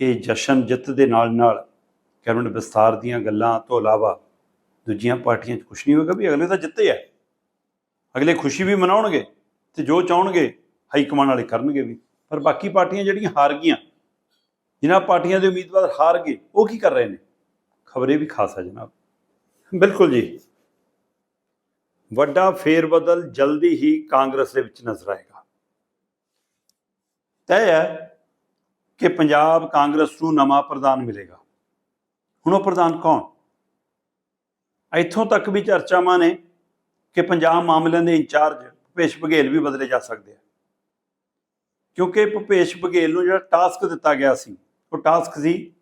ਇਹ ਜਸ਼ਨ ਜਿੱਤ ਦੇ ਨਾਲ ਨਾਲ ਕੈਬਨਿਟ ਵਿਸਤਾਰ ਦੀਆਂ ਗੱਲਾਂ ਤੋਂ ਇਲਾਵਾ ਦੂਜੀਆਂ ਪਾਰਟੀਆਂ 'ਚ ਕੁਝ ਨਹੀਂ ਹੋਏਗਾ ਵੀ ਅਗਲੇ ਤਾਂ ਜਿੱਤੇ ਆ? ਅਗਲੇ ਖੁਸ਼ੀ ਵੀ ਮਨਾਉਣਗੇ ਤੇ ਜੋ ਚਾਹਣਗੇ ਹਾਈ ਕਮਾਂਡ ਵਾਲੇ ਕਰਨਗੇ ਵੀ। ਪਰ ਬਾਕੀ ਪਾਰਟੀਆਂ ਜਿਹੜੀਆਂ ਹਾਰ ਗਈਆਂ, ਜਿਨ੍ਹਾਂ ਪਾਰਟੀਆਂ ਦੇ ਉਮੀਦਵਾਰ ਹਾਰ ਗਏ, ਉਹ ਕੀ ਕਰ ਰਹੇ ਨੇ? ਖਬਰੇ ਵੀ ਖਾਸ ਹੈ ਜਨਾਬ। ਬਿਲਕੁਲ ਜੀ। ਵੱਡਾ ਫੇਰ ਬਦਲ ਜਲਦੀ ਹੀ ਕਾਂਗਰਸ ਦੇ ਵਿੱਚ ਨਜ਼ਰ ਆਏਗਾ। ਤੈਅ ਹੈ ਕਿ ਪੰਜਾਬ ਕਾਂਗਰਸ ਨੂੰ ਨਵਾਂ ਪ੍ਰਧਾਨ ਮਿਲੇਗਾ। ਹੁਣ ਉਹ ਪ੍ਰਧਾਨ ਕੌਣ? ਇੱਥੋਂ ਤੱਕ ਵੀ ਚਰਚਾਵਾਂ ਨੇ ਕਿ ਪੰਜਾਬ ਮਾਮਲਿਆਂ ਦੇ ਇੰਚਾਰਜ ਭੁਪੇਸ਼ ਬਘੇਲ ਵੀ ਬਦਲੇ ਜਾ ਸਕਦੇ ਆ। ਕਿਉਂਕਿ ਭੁਪੇਸ਼ ਬਘੇਲ ਨੂੰ ਜਿਹੜਾ ਟਾਸਕ ਦਿੱਤਾ ਗਿਆ ਸੀ, ਉਹ ਟਾਸਕ ਸੀ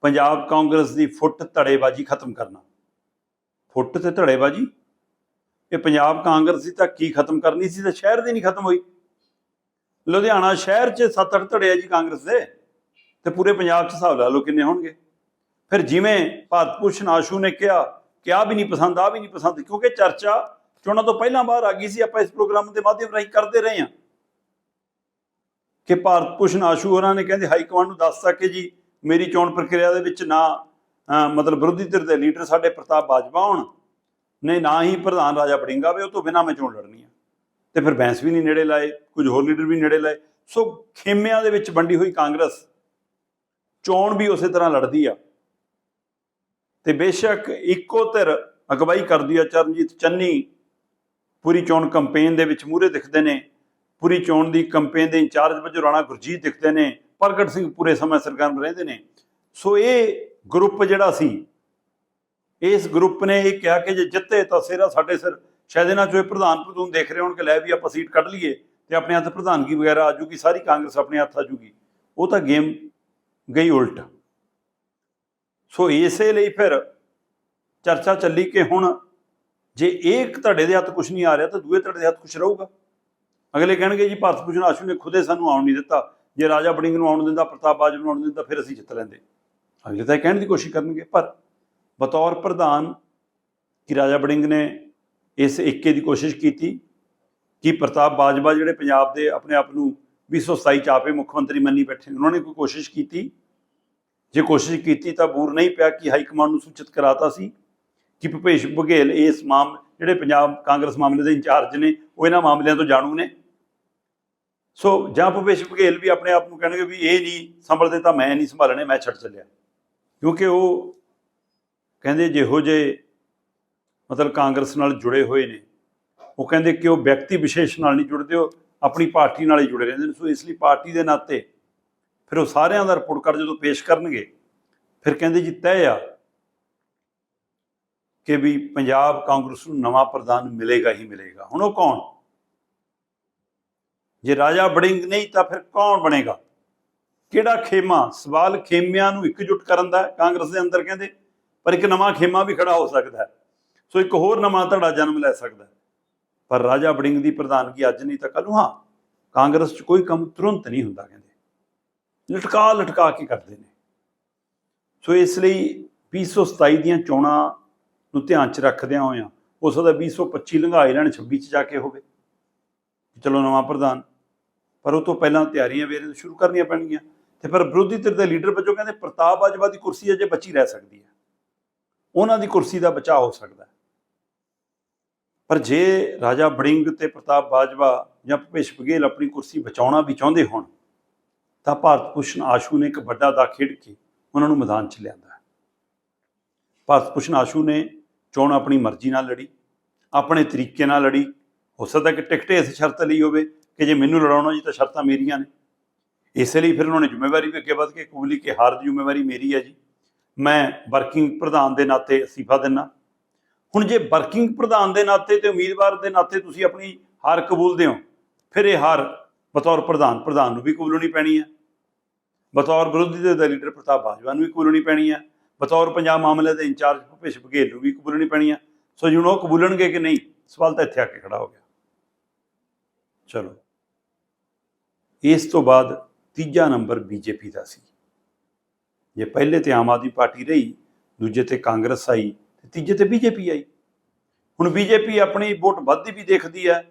ਪੰਜਾਬ ਕਾਂਗਰਸ ਦੀ ਫੁੱਟ ਧੜੇਬਾਜ਼ੀ ਖਤਮ ਕਰਨਾ। ਫੁੱਟ ਤੇ ਧੜੇਬਾਜ਼ੀ? ਇਹ ਪੰਜਾਬ ਕਾਂਗਰਸ ਦੀ ਤਾਂ ਕੀ ਖਤਮ ਕਰਨੀ ਸੀ ਤਾਂ ਸ਼ਹਿਰ ਦੀ ਨਹੀਂ ਖਤਮ ਹੋਈ। ਲੁਧਿਆਣਾ ਸ਼ਹਿਰ 'ਚ ਸੱਤ ਅੱਠ ਧੜੇ ਆ ਜੀ ਕਾਂਗਰਸ ਦੇ, ਤੇ ਪੂਰੇ ਪੰਜਾਬ 'ਚ ਹਿਸਾਬ ਲਾ ਲਓ ਕਿੰਨੇ ਹੋਣਗੇ। ਫਿਰ ਜਿਵੇਂ ਭਾਰਤ ਭੂਸ਼ਣ ਆਸ਼ੂ ਨੇ ਕਿਹਾ ਕਿ ਆ ਵੀ ਨਹੀਂ ਪਸੰਦ ਆ ਵੀ ਨਹੀਂ ਪਸੰਦ, ਕਿਉਂਕਿ ਚਰਚਾ ਚੋਣਾਂ ਤੋਂ ਪਹਿਲਾਂ ਬਾਹਰ ਆ ਗਈ ਸੀ, ਆਪਾਂ ਇਸ ਪ੍ਰੋਗਰਾਮ ਦੇ ਮਾਧਿਅਮ ਰਾਹੀਂ ਕਰਦੇ ਰਹੇ ਹਾਂ। ਕਿ ਭਾਰਤ ਭੂਸ਼ਣ ਆਸ਼ੂ ਹੋਰਾਂ ਨੇ ਕਹਿੰਦੇ, ਹਾਈ ਕਮਾਂਡ ਨੂੰ ਦੱਸਤਾ ਕਿ ਜੀ, ਮੇਰੀ ਚੋਣ ਪ੍ਰਕਿਰਿਆ ਦੇ ਵਿੱਚ ਨਾ ਮਤਲਬ ਵਿਰੋਧੀ ਧਿਰ ਦੇ ਲੀਡਰ ਸਾਡੇ ਪ੍ਰਤਾਪ ਬਾਜਵਾ ਹੋਣ ਨੇ ਨਾ ਹੀ ਪ੍ਰਧਾਨ ਰਾਜਾ ਬੜਿੰਗਾ ਵੇ, ਉਹ ਤੋਂ ਬਿਨਾਂ ਮੈਂ ਚੋਣ ਲੜਨੀ ਆ। ਤੇ ਫਿਰ ਬੈਂਸ ਵੀ ਨਹੀਂ ਨੇੜੇ ਲਾਏ, ਕੁਝ ਹੋਰ ਲੀਡਰ ਵੀ ਨੇੜੇ ਲਾਏ। ਸੋ ਖੇਮਿਆਂ ਦੇ ਵਿੱਚ ਵੰਡੀ ਹੋਈ ਕਾਂਗਰਸ, ਚੋਣ ਵੀ ਉਸੇ ਤਰ੍ਹਾਂ ਲੜਦੀ ਆ। ਤੇ ਬੇਸ਼ੱਕ ਇੱਕੋ ਧਿਰ ਅਗਵਾਈ ਕਰਦੀ ਆ ਚਰਨਜੀਤ ਚੰਨੀ। ਪੂਰੀ ਚੋਣ ਕੈਂਪੇਨ ਦੇ ਵਿੱਚ ਮੂਹਰੇ ਦਿਖਦੇ ਨੇ। ਪੂਰੀ ਚੋਣ ਦੀ ਕੈਂਪੇਨ ਦੇ ਇੰਚਾਰਜ ਵਜੋਂ ਰਾਣਾ ਗੁਰਜੀਤ ਦਿਖਦੇ ਨੇ। ਪ੍ਰਗਟ ਸਿੰਘ ਪੂਰੇ ਸਮੇਂ ਸਰਕਾਰ ਵਿੱਚ ਰਹਿੰਦੇ ਨੇ। ਸੋ ਇਹ ਗਰੁੱਪ ਜਿਹੜਾ ਸੀ, ਇਸ ਗਰੁੱਪ ਨੇ ਇਹ ਕਿਹਾ ਕਿ ਜੇ ਜਿੱਤੇ ਤਾਂ ਸਿਰਾ ਸਾਡੇ ਸਿਰ। ਸ਼ਾਇਦ ਇਹਨਾਂ ਚੋਂ ਇਹ ਪ੍ਰਧਾਨ ਪ੍ਰਧੂਨ ਦੇਖ ਰਹੇ ਹੋਣ ਕਿ ਲੈ ਵੀ ਆਪਾਂ ਸੀਟ ਕੱਢ ਲਈਏ ਤੇ ਆਪਣੇ ਹੱਥ ਪ੍ਰਧਾਨਗੀ ਵਗੈਰਾ ਆ ਜੂਗੀ, ਸਾਰੀ ਕਾਂਗਰਸ ਆਪਣੇ ਹੱਥ ਆ ਜੂਗੀ। ਉਹ ਤਾਂ ਗੇਮ ਗਈ ਉਲਟ। ਸੋ ਇਸੇ ਲਈ ਫਿਰ ਚਰਚਾ ਚੱਲੀ ਕਿ ਹੁਣ ਜੇ ਇੱਕ ਧੜੇ ਦੇ ਹੱਥ ਕੁਝ ਨਹੀਂ ਆ ਰਿਹਾ ਤਾਂ ਦੂਏ ਧੜੇ ਦੇ ਹੱਥ ਕੁਝ ਰਹੂਗਾ। ਅਗਲੇ ਕਹਿਣਗੇ ਜੀ, ਭਾਰਤ ਭੂਸ਼ਣ ਆਸ਼ੂ ਨੇ ਖੁਦੇ ਸਾਨੂੰ ਆਉਣ ਨਹੀਂ ਦਿੱਤਾ। ਜੇ ਰਾਜਾ ਬੜਿੰਗ ਨੂੰ ਆਉਣ ਦਿੰਦਾ, ਪ੍ਰਤਾਪ ਬਾਜਵਾ ਨੂੰ ਆਉਣ ਦਿੰਦਾ, ਫਿਰ ਅਸੀਂ ਜਿੱਤ ਲੈਂਦੇ। ਅਗਲੇ ਤਾਂ ਇਹ ਕਹਿਣ ਦੀ ਕੋਸ਼ਿਸ਼ ਕਰਨਗੇ, ਪਰ ਬਤੌਰ ਪ੍ਰਧਾਨ ਕਿ ਰਾਜਾ ਬੜਿੰਗ ਨੇ ਇਸ ਏਕੇ ਦੀ ਕੋਸ਼ਿਸ਼ ਕੀਤੀ ਕਿ ਪ੍ਰਤਾਪ ਬਾਜਵਾ ਜਿਹੜੇ ਪੰਜਾਬ ਦੇ ਆਪਣੇ ਆਪ ਨੂੰ 227 ਚ ਆਪੇ ਮੁੱਖ ਮੰਤਰੀ ਮੰਨੀ ਬੈਠੇ ਨੇ, ਉਹਨਾਂ ਨੇ ਕੋਈ ਕੋਸ਼ਿਸ਼ ਕੀਤੀ। ਜੇ ਕੋਸ਼ਿਸ਼ ਕੀਤੀ ਤਾਂ ਬੂਰ ਨਹੀਂ ਪਿਆ ਕਿ ਹਾਈ ਕਮਾਂਡ ਨੂੰ ਸੂਚਿਤ ਕਰਾਤਾ ਸੀ ਕਿ ਭੁਪੇਸ਼ ਬਘੇਲ ਇਸ ਮਾਮ, ਜਿਹੜੇ ਪੰਜਾਬ ਕਾਂਗਰਸ ਮਾਮਲੇ ਦੇ ਇੰਚਾਰਜ ਨੇ, ਉਹ ਇਹਨਾਂ ਮਾਮਲਿਆਂ ਤੋਂ ਜਾਣੂ ਨੇ। ਸੋ ਜਾਂ ਭੁਪੇਸ਼ ਬਘੇਲ ਵੀ ਆਪਣੇ ਆਪ ਨੂੰ ਕਹਿਣਗੇ ਵੀ ਇਹ ਨਹੀਂ ਸੰਭਲਦੇ ਤਾਂ ਮੈਂ ਨਹੀਂ ਸੰਭਾਲਣੇ, ਮੈਂ ਛੱਡ ਚੱਲਿਆ। ਕਿਉਂਕਿ ਉਹ ਕਹਿੰਦੇ ਜਿਹੋ ਜੇ ਮਤਲਬ ਕਾਂਗਰਸ ਨਾਲ ਜੁੜੇ ਹੋਏ ਨੇ। ਉਹ ਕਹਿੰਦੇ ਕਿ ਉਹ ਵਿਅਕਤੀ ਵਿਸ਼ੇਸ਼ ਨਾਲ ਨਹੀਂ ਜੁੜਦੇ, ਉਹ ਆਪਣੀ ਪਾਰਟੀ ਨਾਲ ਹੀ ਜੁੜੇ ਰਹਿੰਦੇ ਨੇ। ਸੋ ਇਸ ਲਈ ਪਾਰਟੀ ਦੇ ਨਾਤੇ ਫਿਰ ਉਹ ਸਾਰਿਆਂ ਦਾ ਰਿਪੋਰਟ ਕਾਰਡ ਜਦੋਂ ਪੇਸ਼ ਕਰਨਗੇ, ਫਿਰ ਕਹਿੰਦੇ ਜੀ ਤੈਅ ਆ ਕਿ ਵੀ ਪੰਜਾਬ ਕਾਂਗਰਸ ਨੂੰ ਨਵਾਂ ਪ੍ਰਧਾਨ ਮਿਲੇਗਾ ਹੀ ਮਿਲੇਗਾ। ਹੁਣ ਉਹ ਕੌਣ? ਜੇ ਰਾਜਾ ਬੜਿੰਗ ਨਹੀਂ ਤਾਂ ਫਿਰ ਕੌਣ ਬਣੇਗਾ? ਕਿਹੜਾ ਖੇਮਾ? ਸਵਾਲ ਖੇਮਿਆਂ ਨੂੰ ਇਕਜੁੱਟ ਕਰਨ ਦਾ ਕਾਂਗਰਸ ਦੇ ਅੰਦਰ ਕਹਿੰਦੇ, ਪਰ ਇੱਕ ਨਵਾਂ ਖੇਮਾ ਵੀ ਖੜਾ ਹੋ ਸਕਦਾ ਹੈ। ਸੋ ਇੱਕ ਹੋਰ ਨਵਾਂ ਧੜਾ ਜਨਮ ਲੈ ਸਕਦਾ ਪਰ ਰਾਜਾ ਬੜਿੰਗ ਦੀ ਪ੍ਰਧਾਨਗੀ ਅੱਜ ਨਹੀਂ ਤਾਂ ਕੱਲ ਨੂੰ, ਹਾਂ, ਕਾਂਗਰਸ 'ਚ ਕੋਈ ਕੰਮ ਤੁਰੰਤ ਨਹੀਂ ਹੁੰਦਾ, ਕਹਿੰਦੇ। ਲਟਕਾ ਲਟਕਾ ਕੇ ਕਰਦੇ ਨੇ। ਸੋ ਇਸ ਲਈ 227 ਦੀਆਂ ਚੋਣਾਂ ਨੂੰ ਧਿਆਨ 'ਚ ਰੱਖਦਿਆਂ ਹੋਇਆਂ ਹੋ ਸਕਦਾ 225 ਲੰਘਾਏ ਲੈਣ 26 'ਚ ਜਾ ਕੇ ਹੋਵੇ। ਚਲੋ ਨਵਾਂ ਪ੍ਰਧਾਨ, ਪਰ ਉਹ ਤੋਂ ਪਹਿਲਾਂ ਤਿਆਰੀਆਂ ਵੇਰੇ ਸ਼ੁਰੂ ਕਰਨੀਆਂ ਪੈਣਗੀਆਂ। ਤੇ ਪਰ ਵਿਰੋਧੀ ਧਿਰ ਦੇ ਲੀਡਰ ਵਜੋਂ ਕਹਿੰਦੇ ਪ੍ਰਤਾਪ ਬਾਜਵਾ ਦੀ ਕੁਰਸੀ ਅਜੇ ਬਚੀ ਰਹਿ ਸਕਦੀ ਹੈ। ਉਹਨਾਂ ਦੀ ਕੁਰਸੀ ਦਾ ਬਚਾਅ ਹੋ ਸਕਦਾ ਹੈ। ਪਰ ਜੇ ਰਾਜਾ ਬੜਿੰਗ ਤੇ ਪ੍ਰਤਾਪ ਬਾਜਵਾ ਜਾਂ ਭੁਪੇਸ਼ ਬਘੇਲ ਆਪਣੀ ਕੁਰਸੀ ਬਚਾਉਣਾ ਵੀ ਚਾਹੁੰਦੇ ਹੋਣ, ਤਾਂ ਭਾਰਤ ਭੂਸ਼ਣ ਆਸ਼ੂ ਨੇ ਇੱਕ ਵੱਡਾ ਦਾ ਖੇਡ ਕੇ ਉਹਨਾਂ ਨੂੰ ਮੈਦਾਨ 'ਚ ਲਿਆਂਦਾ ਹੈ। ਭਾਰਤ ਭੂਸ਼ਣ ਆਸ਼ੂ ਨੇ ਚੋਣ ਆਪਣੀ ਮਰਜ਼ੀ ਨਾਲ ਲੜੀ, ਆਪਣੇ ਤਰੀਕੇ ਨਾਲ ਲੜੀ। ਹੋ ਸਕਦਾ ਕਿ ਟਿਕਟ ਇਸ ਸ਼ਰਤ ਲਈ ਹੋਵੇ ਕਿ ਜੇ ਮੈਨੂੰ ਲੜਾਉਣਾ ਜੀ ਤਾਂ ਸ਼ਰਤਾਂ ਮੇਰੀਆਂ ਨੇ। ਇਸੇ ਲਈ ਫਿਰ ਉਹਨਾਂ ਨੇ ਜ਼ਿੰਮੇਵਾਰੀ ਵੀ ਅੱਗੇ ਵੱਧ ਕੇ ਕਬੂਲੀ ਕਿ ਹਾਰ ਦੀ ਜ਼ਿੰਮੇਵਾਰੀ ਮੇਰੀ ਹੈ ਜੀ। ਮੈਂ ਵਰਕਿੰਗ ਪ੍ਰਧਾਨ ਦੇ ਨਾਤੇ ਅਸਤੀਫਾ ਦਿੰਨਾ ਹੁਣ ਜੇ ਵਰਕਿੰਗ ਪ੍ਰਧਾਨ ਦੇ ਨਾਤੇ ਤੇ ਉਮੀਦਵਾਰ ਦੇ ਨਾਤੇ ਤੁਸੀਂ ਆਪਣੀ ਹਾਰ ਕਬੂਲਦੇ ਹੋ, ਫਿਰ ਇਹ ਹਾਰ ਬਤੌਰ ਪ੍ਰਧਾਨ ਪ੍ਰਧਾਨ ਨੂੰ ਵੀ ਕਬੂਲਣੀ ਪੈਣੀ ਹੈ। ਬਤੌਰ ਵਿਰੋਧੀ ਦਲ ਦੇ ਲੀਡਰ ਪ੍ਰਤਾਪ ਬਾਜਵਾ ਨੂੰ ਵੀ ਕਬੂਲਣੀ ਪੈਣੀ ਹੈ। ਬਤੌਰ ਪੰਜਾਬ ਮਾਮਲੇ ਦੇ ਇੰਚਾਰਜ ਭੁਪੇਸ਼ ਬਘੇਲ ਨੂੰ ਵੀ ਕਬੂਲਣੀ ਪੈਣੀ ਹੈ। ਸੋ ਹੁਣ ਉਹ ਕਬੂਲਣਗੇ ਕਿ ਨਹੀਂ, ਸਵਾਲ ਤਾਂ ਇੱਥੇ ਆ ਕੇ ਖੜਾ ਹੋ ਗਿਆ। ਚਲੋ। ਇਸ ਤੋਂ ਬਾਅਦ ਤੀਜਾ ਨੰਬਰ ਬੀਜੇਪੀ ਦਾ ਸੀ। ਜੇ ਪਹਿਲੇ ਤੇ ਆਮ ਆਦਮੀ ਪਾਰਟੀ ਰਹੀ, ਦੂਜੇ ਤੇ ਕਾਂਗਰਸ ਆਈ ਤੇ ਤੀਜੇ ਤੇ ਬੀਜੇਪੀ ਆਈ। ਹੁਣ ਬੀਜੇਪੀ ਆਪਣੀ ਵੋਟ ਵੱਧਦੀ ਵੀ ਦੇਖਦੀ ਹੈ।